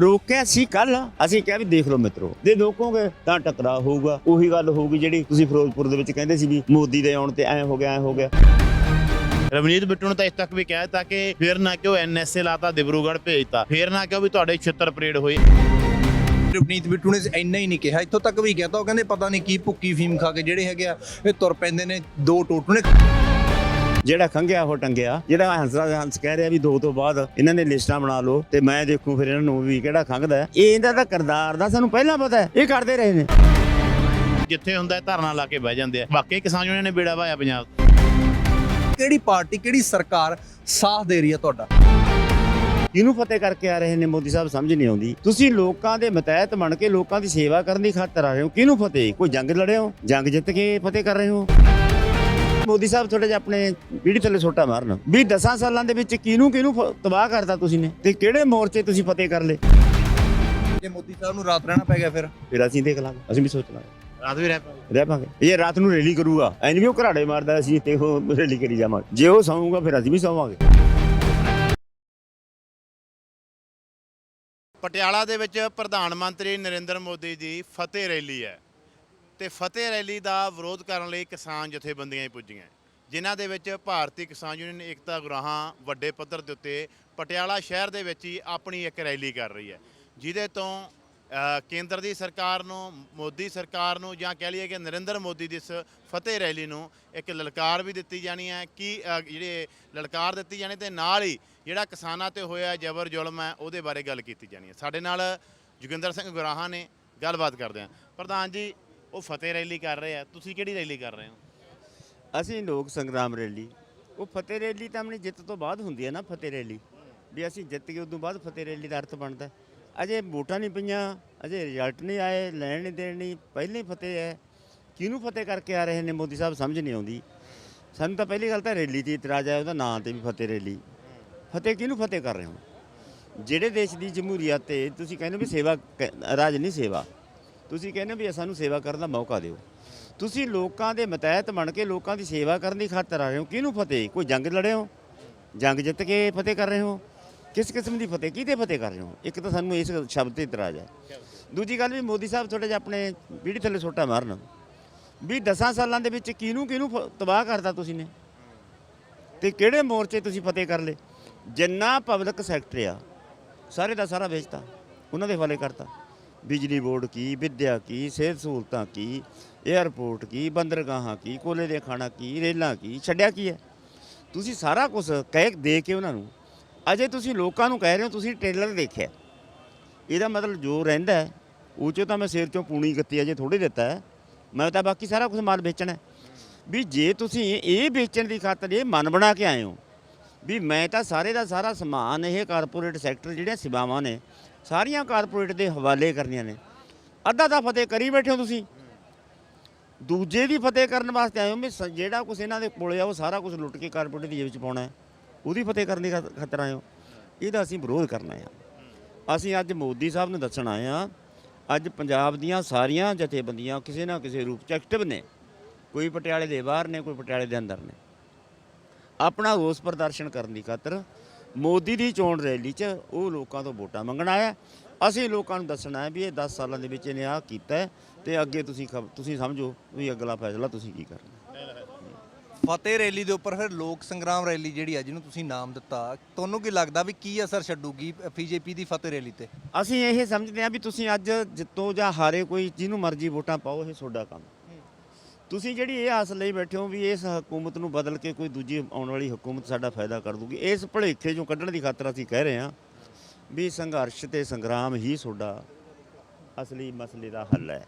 ਰੋਕਿਆ ਸੀ ਕੱਲ ਅਸੀਂ ਕਿਹਾ ਵੀ ਦੇਖ ਲਓ ਮਿੱਤਰੋ, ਜੇ ਰੋਕੋਗੇ ਤਾਂ ਟਕਰਾਅ ਹੋਊਗਾ। ਉਹੀ ਗੱਲ ਹੋਊਗੀ ਜਿਹੜੀ ਤੁਸੀਂ ਫਿਰੋਜ਼ਪੁਰ ਦੇ ਵਿੱਚ ਕਹਿੰਦੇ ਸੀ ਵੀ ਮੋਦੀ ਦੇ ਆਉਣ ਤੇ ਐ ਹੋ ਗਿਆ, ਐ ਹੋ ਗਿਆ। ਰਵਨੀਤ ਬਿੱਟੂ ਨੇ ਤਾਂ ਇਸ ਤੱਕ ਵੀ ਕਿਹਾ ਤਾਂ ਕਿ ਫਿਰ ਨਾ ਕਿ ਉਹ ਐਨਐਸਏ ਲਾਤਾ, ਦਿਬਰੂਗੜ੍ਹ ਭੇਜਤਾ। ਫਿਰ ਨਾ ਕਿਉਂ ਵੀ ਤੁਹਾਡੇ ਛਿੱਤਰ ਪਰੇਡ ਹੋਏ। ਰਵਨੀਤ ਬਿੱਟੂ ਨੇ ਇੰਨਾ ਹੀ ਨਹੀਂ ਕਿਹਾ। ਇੱਥੋਂ ਤੱਕ ਵੀ ਕਿਹਾ ਤਾਂ ਉਹ ਕਹਿੰਦੇ ਪਤਾ ਨਹੀਂ ਕੀ ਭੁੱਕੀ ਫੀਮ ਖਾ ਕੇ ਜਿਹੜੇ ਹੈਗੇ ਆ, ਇਹ ਤੁਰ ਪੈਂਦੇ ਨੇ ਦੋ ਟੋਟੂ ਨੇ। ਜਿਹੜਾ ਖੰਗਿਆ ਉਹ ਟੰਗਿਆ। ਜਿਹੜਾ ਹੰਸਰਾਜ ਹੰਸ ਕਹਿ ਰਿਹਾ ਵੀ ਦੋ ਤੋਂ ਬਾਅਦ ਇਹਨਾਂ ਨੇ ਲਿਸਟਾਂ ਬਣਾ ਲਓ ਤੇ ਮੈਂ ਦੇਖੂ ਫਿਰ ਇਹਨਾਂ ਨੂੰ ਵੀ ਕਿਹੜਾ ਖੰਗਦਾ ਹੈ। ਇਹ ਇਹਦਾ ਤਾਂ ਕਰਦਾਰ ਦਾ ਸਾਨੂੰ ਪਹਿਲਾਂ ਪਤਾ ਹੈ। ਇਹ ਕਰਦੇ ਰਹੇ ਨੇ। ਜਿੱਥੇ ਹੁੰਦਾ ਧਰਨਾ ਲਾ ਕੇ ਬਹਿ ਜਾਂਦੇ ਆ। ਵਾਕਈ ਕਿਸਾਨ ਯੂਨੀਅਨ ਨੇ ਬੇੜਾ ਵਾਇਆ ਪੰਜਾਬ ਕਿਹੜੀ ਪਾਰਟੀ ਕਿਹੜੀ ਸਰਕਾਰ ਸਾਥ ਦੇ ਰਹੀ ਹੈ ਤੁਹਾਡਾ? ਕਿਹਨੂੰ ਫਤਿਹ ਕਰਕੇ ਆ ਰਹੇ ਨੇ ਮੋਦੀ ਸਾਹਿਬ ਸਮਝ ਨਹੀਂ ਆਉਂਦੀ। ਤੁਸੀਂ ਲੋਕਾਂ ਦੇ ਮਤਹਿਤ ਬਣ ਕੇ ਲੋਕਾਂ ਦੀ ਸੇਵਾ ਕਰਨ ਦੀ ਖਾਤਰ ਆ ਰਹੇ ਹੋ। ਕਿਹਨੂੰ ਫਤਿਹ? ਕੋਈ ਜੰਗ ਲੜੇ ਹੋ? ਜੰਗ ਜਿੱਤ ਕੇ ਫਤਿਹ ਕਰ ਰਹੇ ਹੋ? ਮੋਦੀ ਸਾਹਿਬ ਥੋੜੇ ਜਿਹਾ ਆਪਣੇ ਪੀੜੀ ਥੱਲੇ ਛੋਟਾ ਮਾਰਨ। ਵੀ 10 ਸਾਲਾਂ ਦੇ ਵਿੱਚ ਕਿਹਨੂੰ ਕਿਹਨੂੰ ਤਬਾਹ ਕਰਤਾ ਤੁਸੀਂ ਨੇ ਤੇ ਕਿਹੜੇ ਮੋਰਚੇ ਤੁਸੀਂ ਫਤਿਹ ਕਰ ਲਏ? ਜੇ ਮੋਦੀ ਸਾਹਿਬ ਨੂੰ ਰਾਤ ਰਹਿਣਾ ਪੈ ਗਿਆ ਫਿਰ? ਫਿਰ ਅਸੀਂ ਦੇਖ ਲਾਂਗੇ ਅਸੀਂ ਵੀ ਸੋਚ ਲਾਂਗੇ। ਰਾਤ ਵੀ ਰਹਿ ਰਹਿ ਪਾਂਗੇ। ਇਹ ਰਾਤ ਨੂੰ ਰੈਲੀ ਕਰੂਗਾ। ਐ ਵੀ ਉਹ ਘਰਾੜੇ ਮਾਰਦਾ ਅਸੀਂ ਤੇ ਉਹ ਰੈਲੀ ਕਰੀ ਜਾਵਾਂਗੇ। ਜੇ ਉਹ ਸੌਂਗਾ ਫਿਰ ਅਸੀਂ ਵੀ ਸੌਵਾਂਗੇ। ਪਟਿਆਲਾ ਦੇ ਵਿੱਚ ਪ੍ਰਧਾਨ ਮੰਤਰੀ ਨਰਿੰਦਰ ਮੋਦੀ ਦੀ ਫਤਿਹ ਰੈਲੀ ਹੈ। ਤੇ ਫਤਿਹ ਰੈਲੀ ਦਾ ਵਿਰੋਧ ਕਰਨ ਲਈ ਕਿਸਾਨ ਜਥੇਬੰਦੀਆਂ ਹੀ ਪੁੱਜੀਆਂ ਜਿਨ੍ਹਾਂ ਦੇ ਵਿੱਚ ਭਾਰਤੀ ਕਿਸਾਨ ਯੂਨੀਅਨ ਏਕਤਾ ਗੁਰਾਹਾਂ ਵੱਡੇ ਪੱਧਰ ਦੇ ਉੱਤੇ ਪਟਿਆਲਾ ਸ਼ਹਿਰ ਦੇ ਵਿੱਚ ਹੀ ਆਪਣੀ ਇੱਕ ਰੈਲੀ ਕਰ ਰਹੀ ਹੈ। ਜਿਹਦੇ ਤੋਂ ਕੇਂਦਰ ਦੀ ਸਰਕਾਰ ਨੂੰ, ਮੋਦੀ ਸਰਕਾਰ ਨੂੰ ਜਾਂ ਕਹਿ ਲਈਏ ਕਿ ਨਰਿੰਦਰ ਮੋਦੀ ਦੀ ਇਸ ਫਤਿਹ ਰੈਲੀ ਨੂੰ ਇੱਕ ਲਲਕਾਰ ਵੀ ਦਿੱਤੀ ਜਾਣੀ ਹੈ ਕਿ ਜਿਹੜੇ ਲਲਕਾਰ ਦਿੱਤੀ ਜਾਣੀ ਤੇ ਨਾਲ ਹੀ ਜਿਹੜਾ ਕਿਸਾਨਾਂ ਤੇ ਹੋਇਆ ਜ਼ਬਰ ਜ਼ੁਲਮ ਹੈ ਉਹਦੇ ਬਾਰੇ ਗੱਲ ਕੀਤੀ ਜਾਣੀ ਹੈ। ਸਾਡੇ ਨਾਲ ਜੋਗਿੰਦਰ ਸਿੰਘ ਗੁਰਾਹਾਂ ਨੇ ਗੱਲਬਾਤ ਕਰਦੇ ਹਾਂ। ਪ੍ਰਧਾਨ ਜੀ ਉਹ ਫਤਿਹ ਰੈਲੀ ਕਰ ਰਹੇ ਆ। ਤੁਸੀਂ ਕਿਹੜੀ ਰੈਲੀ ਕਰ ਰਹੇ ਹੋ? ਅਸੀਂ ਲੋਕ ਸੰਗਰਾਮ ਰੈਲੀ। ਉਹ ਫਤਿਹ ਰੈਲੀ ਤਾਂ ਆਪਣੀ ਜਿੱਤ ਤੋਂ ਬਾਅਦ ਹੁੰਦੀ ਹੈ ਨਾ ਫਤਿਹ ਰੈਲੀ। ਵੀ ਅਸੀਂ ਜਿੱਤ ਗਏ, ਉਦੋਂ ਬਾਅਦ ਫਤਿਹ ਰੈਲੀ ਦਾ ਅਰਥ ਬਣਦਾ। ਅਜੇ ਵੋਟਾਂ ਨਹੀਂ ਪਈਆਂ, ਅਜੇ ਰਿਜ਼ਲਟ ਨਹੀਂ ਆਏ, ਲੈਣ ਨਹੀਂ ਦੇਣ ਨਹੀਂ, ਪਹਿਲਾਂ ਹੀ ਫਤਿਹ ਹੈ। ਕਿਹਨੂੰ ਫਤਿਹ ਕਰਕੇ ਆ ਰਹੇ ਨੇ ਮੋਦੀ ਸਾਹਿਬ ਸਮਝ ਨਹੀਂ ਆਉਂਦੀ। ਸਾਨੂੰ ਤਾਂ ਪਹਿਲੀ ਗੱਲ ਤਾਂ ਰੈਲੀ ਤੇ ਇਤਰਾਜ਼ ਆਇਆ ਉਹਦਾ ਨਾਂ ਤੇ ਵੀ ਫਤਿਹ ਰੈਲੀ। ਫਤਿਹ ਕਿਹਨੂੰ ਫਤਿਹ ਕਰ ਰਹੇ ਹੋ? ਜਿਹੜੇ ਦੇਸ਼ ਦੀ ਜਮਹੂਰੀਅਤ ਤੇ ਤੁਸੀਂ ਕਹਿੰਦੇ ਵੀ ਸੇਵਾ ਕ- ਰਾਜ ਨਹੀਂ ਸੇਵਾ। ਤੁਸੀਂ ਕਹਿੰਦੇ ਵੀ ਸਾਨੂੰ ਸੇਵਾ ਕਰਨ ਦਾ ਮੌਕਾ ਦਿਓ। ਤੁਸੀਂ ਲੋਕਾਂ ਦੇ ਮਤਹਿਤ ਬਣ ਕੇ ਲੋਕਾਂ ਦੀ ਸੇਵਾ ਕਰਨ ਦੀ ਖਾਤਰ ਆ ਰਹੇ ਹੋ। ਕਿਹਨੂੰ ਫਤਿਹ? ਕੋਈ ਜੰਗ ਲੜੇ ਹੋ? ਜੰਗ ਜਿੱਤ ਕੇ ਫਤਿਹ ਕਰ ਰਹੇ ਹੋ? ਕਿਸ ਕਿਸਮ ਦੀ ਫਤਿਹ? ਕਿਹਦੇ ਫਤਿਹ ਕਰ ਰਹੇ ਹੋ? ਇੱਕ ਤਾਂ ਸਾਨੂੰ ਇਸ ਸ਼ਬਦ ਤੇ ਇਤਰਾਜ਼ ਹੈ। ਦੂਜੀ ਗੱਲ ਵੀ ਮੋਦੀ ਸਾਹਿਬ ਥੋੜੇ ਜਿਹਾ ਆਪਣੇ ਪੀੜੀ ਥੱਲੇ ਸੋਟਾ ਮਾਰਨ। ਵੀ 10 ਸਾਲਾਂ ਦੇ ਵਿੱਚ ਕਿਹਨੂੰ ਕਿਹਨੂੰ ਤਬਾਹ ਕਰਤਾ ਤੁਸੀਂ ਨੇ? ਤੇ ਕਿਹੜੇ ਮੋਰਚੇ ਤੁਸੀਂ ਫਤਿਹ ਕਰ ਲਏ? ਜਿੰਨਾ ਪਬਲਿਕ ਸੈਕਟਰ ਆ, ਸਾਰੇ ਦਾ ਸਾਰਾ ਵੇਚਤਾ, ਉਹਨਾਂ ਦੇ ਹਵਾਲੇ ਕਰਤਾ। ਬਿਜਲੀ ਬੋਰਡ ਕੀ, ਵਿਦਿਆ ਕੀ, ਸਿਹਤ ਸਹੂਲਤਾਂ ਕੀ 에ਅਰਪੋਰਟ ਕੀ, ਬੰਦਰਗਾਹਾਂ ਕੀ, ਕੋਲੇ ਦੇ ਖਾਣਾ ਕੀ, ਰੇਲਾਂ ਕੀ, ਛੱਡਿਆ ਕੀ ਹੈ? ਤੁਸੀਂ ਸਾਰਾ ਕੁਝ ਕਹਿ ਦੇ ਕੇ ਉਹਨਾਂ ਨੂੰ, ਅਜੇ ਤੁਸੀਂ ਲੋਕਾਂ ਨੂੰ ਕਹਿ ਰਹੇ ਹੋ, ਤੁਸੀਂ ਟ੍ਰੇਲਰ ਦੇਖਿਆ ਇਹਦਾ ਮਤਲਬ ਜੋ ਰਹਿੰਦਾ ਉਹ 'ਚੋਂ ਤਾਂ ਮੈਂ ਸਿਰ ਚੋਂ ਪੂਣੀ ਗੱਤੀ ਅਜੇ ਥੋੜੀ ਦਿੱਤਾ ਮੈਂ ਤਾਂ ਬਾਕੀ ਸਾਰਾ ਕੁਝ ਮਾਲ ਵੇਚਣਾ ਵੀ ਜੇ ਤੁਸੀਂ ਇਹ ਵੇਚਣ ਦੀ ਖਾਤਰ ਇਹ ਮਨ ਬਣਾ ਕੇ ਆਏ ਹੋ, ਵੀ ਮੈਂ ਤਾਂ ਸਾਰੇ ਦਾ ਸਾਰਾ ਸਮਾਨ, ਇਹ ਕਾਰਪੋਰੇਟ ਸੈਕਟਰ ਜਿਹੜੀਆਂ ਸੇਵਾਵਾਂ ਨੇ ਸਾਰੀਆਂ ਕਾਰਪੋਰੇਟ ਦੇ ਹਵਾਲੇ ਕਰਨੀਆਂ ਨੇ। ਅੱਧਾ ਤਾਂ ਫਤਿਹ ਕਰੀ ਬੈਠੇ ਹੋ ਤੁਸੀਂ। ਦੂਜੇ ਦੀ ਫਤਿਹ ਕਰਨ ਵਾਸਤੇ ਆਏ ਹੋ, ਵੀ ਸ- ਜਿਹੜਾ ਕੁਝ ਇਹਨਾਂ ਦੇ ਕੋਲੇ ਆ, ਉਹ ਸਾਰਾ ਕੁਝ ਲੁੱਟ ਕੇ ਕਾਰਪੋਰੇਟ ਦੀ ਜੇਬ 'ਚ ਪਾਉਣਾ ਹੈ। ਉਹਦੀ ਫਤਿਹ ਕਰਨ ਦੀ ਖਾ- ਖਾਤਰ ਆਏ ਹੋ। ਇਹਦਾ ਅਸੀਂ ਵਿਰੋਧ ਕਰਨਾ ਆ ਅਸੀਂ ਅੱਜ ਮੋਦੀ ਸਾਹਿਬ ਨੂੰ ਦੱਸਣ ਆਏ ਆ ਅੱਜ ਪੰਜਾਬ ਦੀਆਂ ਸਾਰੀਆਂ ਜਥੇਬੰਦੀਆਂ ਕਿਸੇ ਨਾ ਕਿਸੇ ਰੂਪ 'ਚ ਐਕਟਿਵ ਨੇ। ਕੋਈ ਪਟਿਆਲੇ ਦੇ ਬਾਹਰ ਨੇ, ਕੋਈ ਪਟਿਆਲੇ ਦੇ ਅੰਦਰ ਨੇ। ਆਪਣਾ ਰੋਸ ਪ੍ਰਦਰਸ਼ਨ ਕਰਨ ਦੀ ਖਾਤਰ ਮੋਦੀ ਦੀ ਚੋਣ ਰੈਲੀ 'ਚ ਉਹ ਲੋਕਾਂ ਤੋਂ ਵੋਟਾਂ ਮੰਗਣ ਆਇਆ। ਅਸੀਂ ਲੋਕਾਂ ਨੂੰ ਦੱਸਣਾ ਹੈ ਵੀ ਇਹ 10 ਸਾਲਾਂ ਦੇ ਵਿੱਚ ਇਹਨੇ ਆਹ ਕੀਤਾ ਤੇ ਅੱਗੇ ਤੁਸੀਂ ਖਬ- ਤੁਸੀਂ ਸਮਝੋ ਵੀ ਅਗਲਾ ਫੈਸਲਾ ਤੁਸੀਂ ਕੀ ਕਰਨਾ। ਫਤਿਹ ਰੈਲੀ ਦੇ ਉੱਪਰ ਫਿਰ ਲੋਕ ਸੰਗਰਾਮ ਰੈਲੀ ਜਿਹੜੀ ਆ ਜਿਹਨੂੰ ਤੁਸੀਂ ਨਾਮ ਦਿੱਤਾ ਤੁਹਾਨੂੰ ਕੀ ਲੱਗਦਾ ਵੀ ਕੀ ਅਸਰ ਛੱਡੂਗੀ ਬੀਜੇਪੀ ਦੀ ਫਤਿਹ ਰੈਲੀ ਤੇ? ਅਸੀਂ ਇਹ ਸਮਝਦੇ ਹਾਂ ਵੀ ਤੁਸੀਂ ਅੱਜ ਜਿੱਤੋ ਜਾਂ ਹਾਰੇ ਕੋਈ ਜਿਹਨੂੰ ਮਰਜ਼ੀ ਵੋਟਾਂ ਪਾਓ ਇਹ ਤੁਹਾਡਾ ਕੰਮ ਤੁਸੀਂ ਜਿਹੜੀ ਇਹ ਆਸ ਲਈ ਬੈਠੇ ਹੋ ਵੀ ਇਸ ਹਕੂਮਤ ਨੂੰ ਬਦਲ ਕੇ ਕੋਈ ਦੂਜੀ ਆਉਣ ਵਾਲੀ ਹਕੂਮਤ ਸਾਡਾ ਫਾਇਦਾ ਕਰ ਦੂਗੀ, ਇਸ ਭਲੇਖੇ ਚੋਂ ਕੱਢਣ ਦੀ ਖਾਤਰ ਅਸੀਂ ਕਹਿ ਰਹੇ ਹਾਂ ਵੀ ਸੰਘਰਸ਼ ਤੇ ਸੰਗਰਾਮ ਹੀ ਤੁਹਾਡਾ ਅਸਲੀ ਮਸਲੇ ਦਾ ਹੱਲ ਹੈ।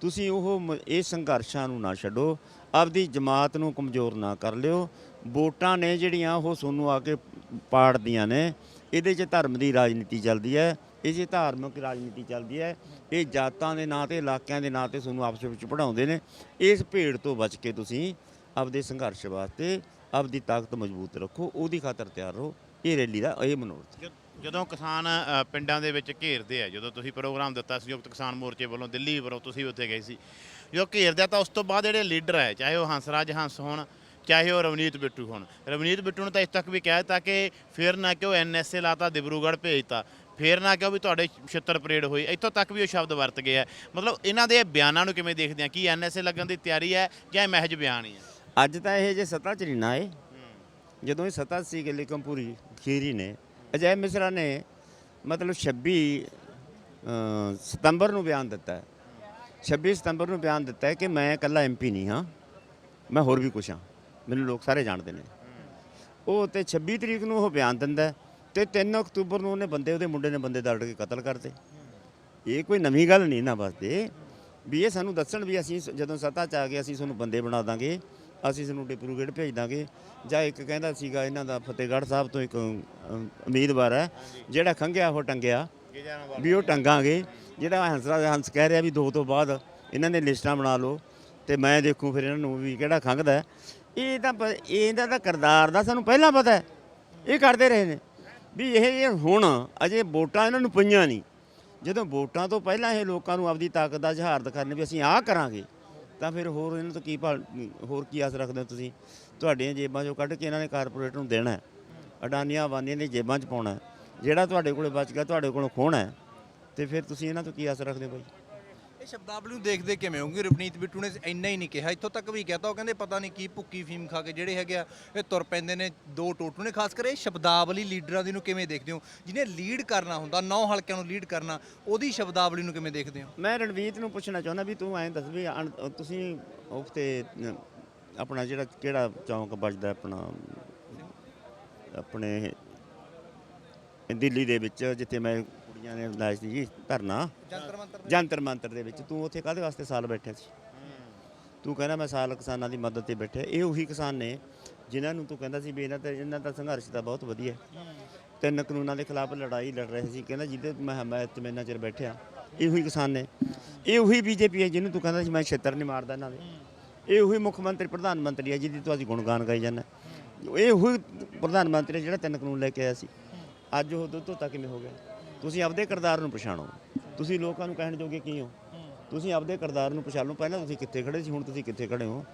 ਤੁਸੀਂ ਉਹ ਮ- ਇਹ ਸੰਘਰਸ਼ਾਂ ਨੂੰ ਨਾ ਛੱਡੋ, ਆਪਦੀ ਜਮਾਤ ਨੂੰ ਕਮਜ਼ੋਰ ਨਾ ਕਰ ਲਿਓ। ਵੋਟਾਂ ਨੇ ਜਿਹੜੀਆਂ ਉਹ ਤੁਹਾਨੂੰ ਆ ਕੇ ਪਾੜਦੀਆਂ ਨੇ, ਇਹਦੇ 'ਚ ਧਰਮ ਦੀ ਰਾਜਨੀਤੀ ਚੱਲਦੀ ਹੈ। ਇਹ 'ਚ ਧਾਰਮਿਕ ਰਾਜਨੀਤੀ ਚੱਲਦੀ ਹੈ, ਇਹ ਜਾਤਾਂ ਦੇ ਨਾਂ ਤੇ, ਇਲਾਕਿਆਂ ਦੇ ਨਾਂ ਤੇ ਤੁਹਾਨੂੰ ਆਪਸ ਵਿੱਚ ਪੜਾਉਂਦੇ ਨੇ। ਇਸ ਭੇੜ ਤੋਂ ਬਚ ਕੇ ਤੁਸੀਂ ਆਪਦੇ ਸੰਘਰਸ਼ ਵਾਸਤੇ ਆਪਦੀ ਤਾਕਤ ਮਜ਼ਬੂਤ ਰੱਖੋ, ਉਹਦੀ ਖਾਤਰ ਤਿਆਰ ਰਹੋ। ਇਹ ਰੈਲੀ ਦਾ ਇਹ ਮਨੋਰਥ ਜਦੋਂ ਕਿਸਾਨ ਪਿੰਡਾਂ ਦੇ ਵਿੱਚ ਘੇਰਦੇ ਆ, ਜਦੋਂ ਤੁਸੀਂ ਪ੍ਰੋਗਰਾਮ ਦਿੱਤਾ ਸੰਯੁਕਤ ਕਿਸਾਨ ਮੋਰਚੇ ਵੱਲੋਂ ਦਿੱਲੀ ਵੱਲੋਂ ਤੁਸੀਂ ਉੱਥੇ ਗਏ ਸੀ ਜੋ ਘੇਰਦੇ ਆ ਤਾਂ ਉਸ ਤੋਂ ਬਾਅਦ ਜਿਹੜੇ ਲੀਡਰ ਹੈ, ਚਾਹੇ ਉਹ ਹੰਸਰਾਜ ਹੰਸ ਹੋਣ, ਚਾਹੇ ਉਹ ਰਵਨੀਤ ਬਿੱਟੂ ਹੋਣ। ਰਵਨੀਤ ਬਿੱਟੂ ਨੇ ਤਾਂ ਇਸ ਤੱਕ ਵੀ ਕਹਿ ਦਿੱਤਾ ਕਿ ਫਿਰ ਨਾ ਕਿ ਉਹ ਐਨਐਸਏ ਲਾਤਾ, ਦਿਬਰੂਗੜ੍ਹ ਭੇਜਤਾ ਫੇਰ ਨਾ ਕਿਉਂ ਵੀ ਤੁਹਾਡੇ ਛਿੱਤਰ ਪਰੇਡ ਹੋਈ ਇੱਥੋਂ ਤੱਕ ਵੀ ਉਹ ਸ਼ਬਦ ਵਰਤ ਗਏ ਆ। ਮਤਲਬ ਇਹਨਾਂ ਦੇ ਬਿਆਨਾਂ ਨੂੰ ਕਿਵੇਂ ਦੇਖਦੇ ਆ? ਕੀ ਐਨਐਸਏ ਲੱਗਣ ਦੀ ਤਿਆਰੀ ਹੈ ਜਾਂ ਇਹ ਮਹਿਜ ਬਿਆਨ ਹੀ ਹੈ? ਅੱਜ ਤਾਂ ਇਹ ਜੇ ਸੱਤਾ ਚ ਨਹੀਂ ਨਾ ਏ ਜਦੋਂ ਇਹ ਸੱਤਾ ਸੀ ਕਿ ਲੇਕਮਪੁਰੀ ਖੀਰੀ ਨੇ ਅਜੈ ਮਿਸਰਾ ਨੇ ਮਤਲਬ 26 ਅ, ਸਤੰਬਰ ਨੂੰ ਬਿਆਨ ਦਿੱਤਾ ਹੈ। 26 ਸਤੰਬਰ ਨੂੰ ਬਿਆਨ ਦਿੱਤਾ ਹੈ ਕਿ ਮੈਂ ਇਕੱਲਾ ਐਮਪੀ ਨਹੀਂ ਹਾਂ ਮੈਂ ਹੋਰ ਵੀ ਕੁਛ ਹਾਂ। ਮੈਨੂੰ ਲੋਕ ਸਾਰੇ ਜਾਣਦੇ ਨੇ। ਉਹ ਤੇ 26 ਤਰੀਕ ਨੂੰ ਉਹ ਬਿਆਨ ਦਿੰਦਾ ਹੈ। ਤੇ 3 ਅਕਤੂਬਰ ਨੂੰ ਉਹਨੇ ਬੰਦੇ, ਉਹਦੇ ਮੁੰਡੇ ਨੇ ਬੰਦੇ ਦਰੜ ਕੇ ਕਤਲ ਕਰਤੇ ਇਹ ਕੋਈ ਨਵੀਂ ਗੱਲ ਨਹੀਂ ਨਾ ਵਾਸਤੇ ਵੀ ਇਹ ਸਾਨੂੰ ਦੱਸਣ ਵੀ ਅਸੀਂ ਜਦੋਂ ਸੱਤਾ ਚ ਆ ਗਏ, ਅਸੀਂ ਤੁਹਾਨੂੰ ਬੰਦੇ ਬਣਾ ਦਾਂਗੇ, ਅਸੀਂ ਤੁਹਾਨੂੰ ਡਿਪਰੂਗੇਟ ਭੇਜ ਦਾਂਗੇ। ਜਾਂ ਇੱਕ ਕਹਿੰਦਾ ਸੀਗਾ ਇਹਨਾਂ ਦਾ ਫਤਿਹਗੜ੍ਹ ਸਾਹਿਬ ਤੋਂ ਇੱਕ ਉਮੀਦਵਾਰ ਹੈ, ਜਿਹੜਾ ਖੰਗਿਆ ਉਹ ਟੰਗਿਆ। ਵੀ ਉਹ ਟੰਗਾਂਗੇ। ਜਿਹੜਾ ਹੰਸਰਾਜ ਹੰਸ ਕਹਿ ਰਿਹਾ ਵੀ ਦੋ ਤੋਂ ਬਾਅਦ ਇਹਨਾਂ ਨੇ ਲਿਸਟਾਂ ਬਣਾ ਲਓ, ਤੇ ਮੈਂ ਦੇਖੂ ਫਿਰ ਇਹਨਾਂ ਨੂੰ ਵੀ ਕਿਹੜਾ ਖੰਗਦਾ ਇਹ ਤਾਂ ਪ- ਇਹਦਾ ਤਾਂ ਕਰਦਾਰ ਦਾ ਸਾਨੂੰ ਪਹਿਲਾਂ ਪਤਾ ਹੈ। ਇਹ ਕਰਦੇ ਰਹੇ ਨੇ। ਵੀ ਇਹ ਹੁਣ ਅਜੇ ਵੋਟਾਂ ਇਹਨਾਂ ਨੂੰ ਪਈਆਂ ਨਹੀਂ। ਜਦੋਂ ਵੋਟਾਂ ਤੋਂ ਪਹਿਲਾਂ ਇਹ ਲੋਕਾਂ ਨੂੰ ਆਪਦੀ ਤਾਕਤ ਦਾ ਇਜ਼ਹਾਰ ਦਿਖਾਣੇ ਵੀ ਅਸੀਂ ਆਹ ਕਰਾਂਗੇ, ਤਾਂ ਫਿਰ ਹੋਰ ਇਹਨਾਂ ਤੋਂ ਕੀ ਭਾਲ, ਹੋਰ ਕੀ ਆਸ ਰੱਖਦੇ ਹੋ ਤੁਸੀਂ? ਤੁਹਾਡੀਆਂ ਜੇਬਾਂ 'ਚੋਂ ਕੱਢ ਕੇ ਇਹਨਾਂ ਨੇ ਕਾਰਪੋਰੇਟ ਨੂੰ ਦੇਣਾ ਅਡਾਨੀਆਂ ਵਾਨੀਆਂ ਦੀ ਜੇਬਾਂ 'ਚ ਪਾਉਣਾ ਜਿਹੜਾ ਤੁਹਾਡੇ ਕੋਲੇ ਬਚ ਗਿਆ, ਤੁਹਾਡੇ ਕੋਲੋਂ ਖੋਣਾ ਹੈ। ਤੇ ਫਿਰ ਤੁਸੀਂ ਇਹਨਾਂ ਤੋਂ ਕੀ ਆਸ ਰੱਖਦੇ ਹੋ ਬਾਈ? ਇਹ ਸ਼ਬਦਾਵਲੀ ਨੂੰ ਦੇਖਦੇ ਕਿਵੇਂ ਹੋਗੇ ਰਵਨੀਤ ਬਿੱਟੂ ਨੇ ਇੰਨਾ ਹੀ ਨਹੀਂ ਕਿਹਾ। ਇੱਥੋਂ ਤੱਕ ਵੀ ਕਹਤਾ ਉਹ ਕਹਿੰਦੇ ਪਤਾ ਨਹੀਂ ਕੀ ਭੁੱਕੀ ਫੀਮ ਖਾ ਕੇ ਜਿਹੜੇ ਹੈਗੇ ਆ ਇਹ ਤੁਰ ਪੈਂਦੇ ਨੇ ਦੋ ਟੋਟੂ ਨੇ। ਖਾਸ ਕਰ ਇਹ ਸ਼ਬਦਾਵਲੀ ਲੀਡਰਾਂ ਦੀ ਨੂੰ ਕਿਵੇਂ ਦੇਖਦੇ ਹੋ? ਜਿਹਨੇ ਲੀਡ ਕਰਨਾ ਹੁੰਦਾ ਨੌ ਹਲਕਿਆਂ ਨੂੰ ਲੀਡ ਕਰਨਾ ਉਹਦੀ ਸ਼ਬਦਾਵਲੀ ਨੂੰ ਕਿਵੇਂ ਦੇਖਦੇ ਹੋ? ਮੈਂ ਰਣਵੀਤ ਨੂੰ ਪੁੱਛਣਾ ਚਾਹੁੰਦਾ ਵੀ ਤੂੰ ਐਂ ਦੱਸ ਵੀ ਅਣ- ਤੁਸੀਂ ਉਫਤੇ ਆਪਣਾ ਜਿਹੜਾ ਕਿਹੜਾ ਚੌਂਕ ਵੱਜਦਾ ਆਪਣਾ? ਆਪਣੇ ਦਿੱਲੀ ਦੇ ਵਿੱਚ ਜਿੱਥੇ ਮੈਂ ਕੁੜੀਆਂ ਨੇ ਲਾਇਆ ਸੀ ਜੀ ਧਰਨਾ। ਜੰਤਰ ਮੰਤਰ ਜੰਤਰ ਮੰਤਰ ਦੇ ਵਿੱਚ। ਤੂੰ ਉੱਥੇ ਕਾਹਦੇ ਵਾਸਤੇ ਸਾਲ ਬੈਠਿਆ ਸੀ? ਤੂੰ ਕਹਿੰਦਾ ਮੈਂ ਸਾਲ ਕਿਸਾਨਾਂ ਦੀ ਮਦਦ ਤੇ ਬੈਠਿਆ। ਇਹ ਉਹੀ ਕਿਸਾਨ ਨੇ ਜਿਨ੍ਹਾਂ ਨੂੰ ਤੂੰ ਕਹਿੰਦਾ ਸੀ ਵੀ ਇਹਨਾਂ ਤੇ ਇਹਨਾਂ ਦਾ ਸੰਘਰਸ਼ ਤਾਂ ਬਹੁਤ ਵਧੀਆ। ਤਿੰਨ ਕਾਨੂੰਨਾਂ ਦੇ ਖਿਲਾਫ ਲੜਾਈ ਲੜ ਰਹੇ ਸੀ। ਕਹਿੰਦਾ ਜਿਹਦੇ ਮੈਂ ਮੈਂ ਇੰਨਾ ਚਿਰ ਬੈਠਿਆ। ਇਹ ਉਹੀ ਕਿਸਾਨ ਨੇ। ਇਹ ਉਹੀ ਬੀਜੇਪੀ ਹੈ ਜਿਹਨੂੰ ਤੂੰ ਕਹਿੰਦਾ ਸੀ ਮੈਂ ਛੇਤਰ ਨਹੀਂ ਮਾਰਦਾ ਇਹਨਾਂ ਦੇ। ਇਹ ਉਹੀ ਮੁੱਖ ਮੰਤਰੀ ਪ੍ਰਧਾਨ ਮੰਤਰੀ ਹੈ ਜਿਹਦੀ ਤੂੰ ਅਸੀਂ ਗੁਣਗਾਨ ਗਾਈ ਜਾਂਦਾ। ਇਹ ਉਹੀ ਪ੍ਰਧਾਨ ਮੰਤਰੀ ਜਿਹੜਾ ਤਿੰਨ ਕਾਨੂੰਨ ਲੈ ਕੇ ਆਇਆ ਸੀ। ਅੱਜ ਉਹ ਦੁੱਧ ਧੋਤਾ ਕਿਵੇਂ ਹੋ ਗਿਆ? ਤੁਸੀਂ ਆਪਦੇ ਕਿਰਦਾਰ ਨੂੰ ਪਛਾਣੋ। ਤੁਸੀਂ ਲੋਕਾਂ ਨੂੰ ਕਹਿਣ ਜੋਗੇ ਕੀ ਹੋ? ਤੁਸੀਂ ਆਪਦੇ ਕਿਰਦਾਰ ਨੂੰ ਪਛਾਣੋ ਪਹਿਲਾਂ ਤੁਸੀਂ ਕਿੱਥੇ ਖੜੇ ਸੀ, ਹੁਣ ਤੁਸੀਂ ਕਿੱਥੇ ਖੜੇ ਹੋ?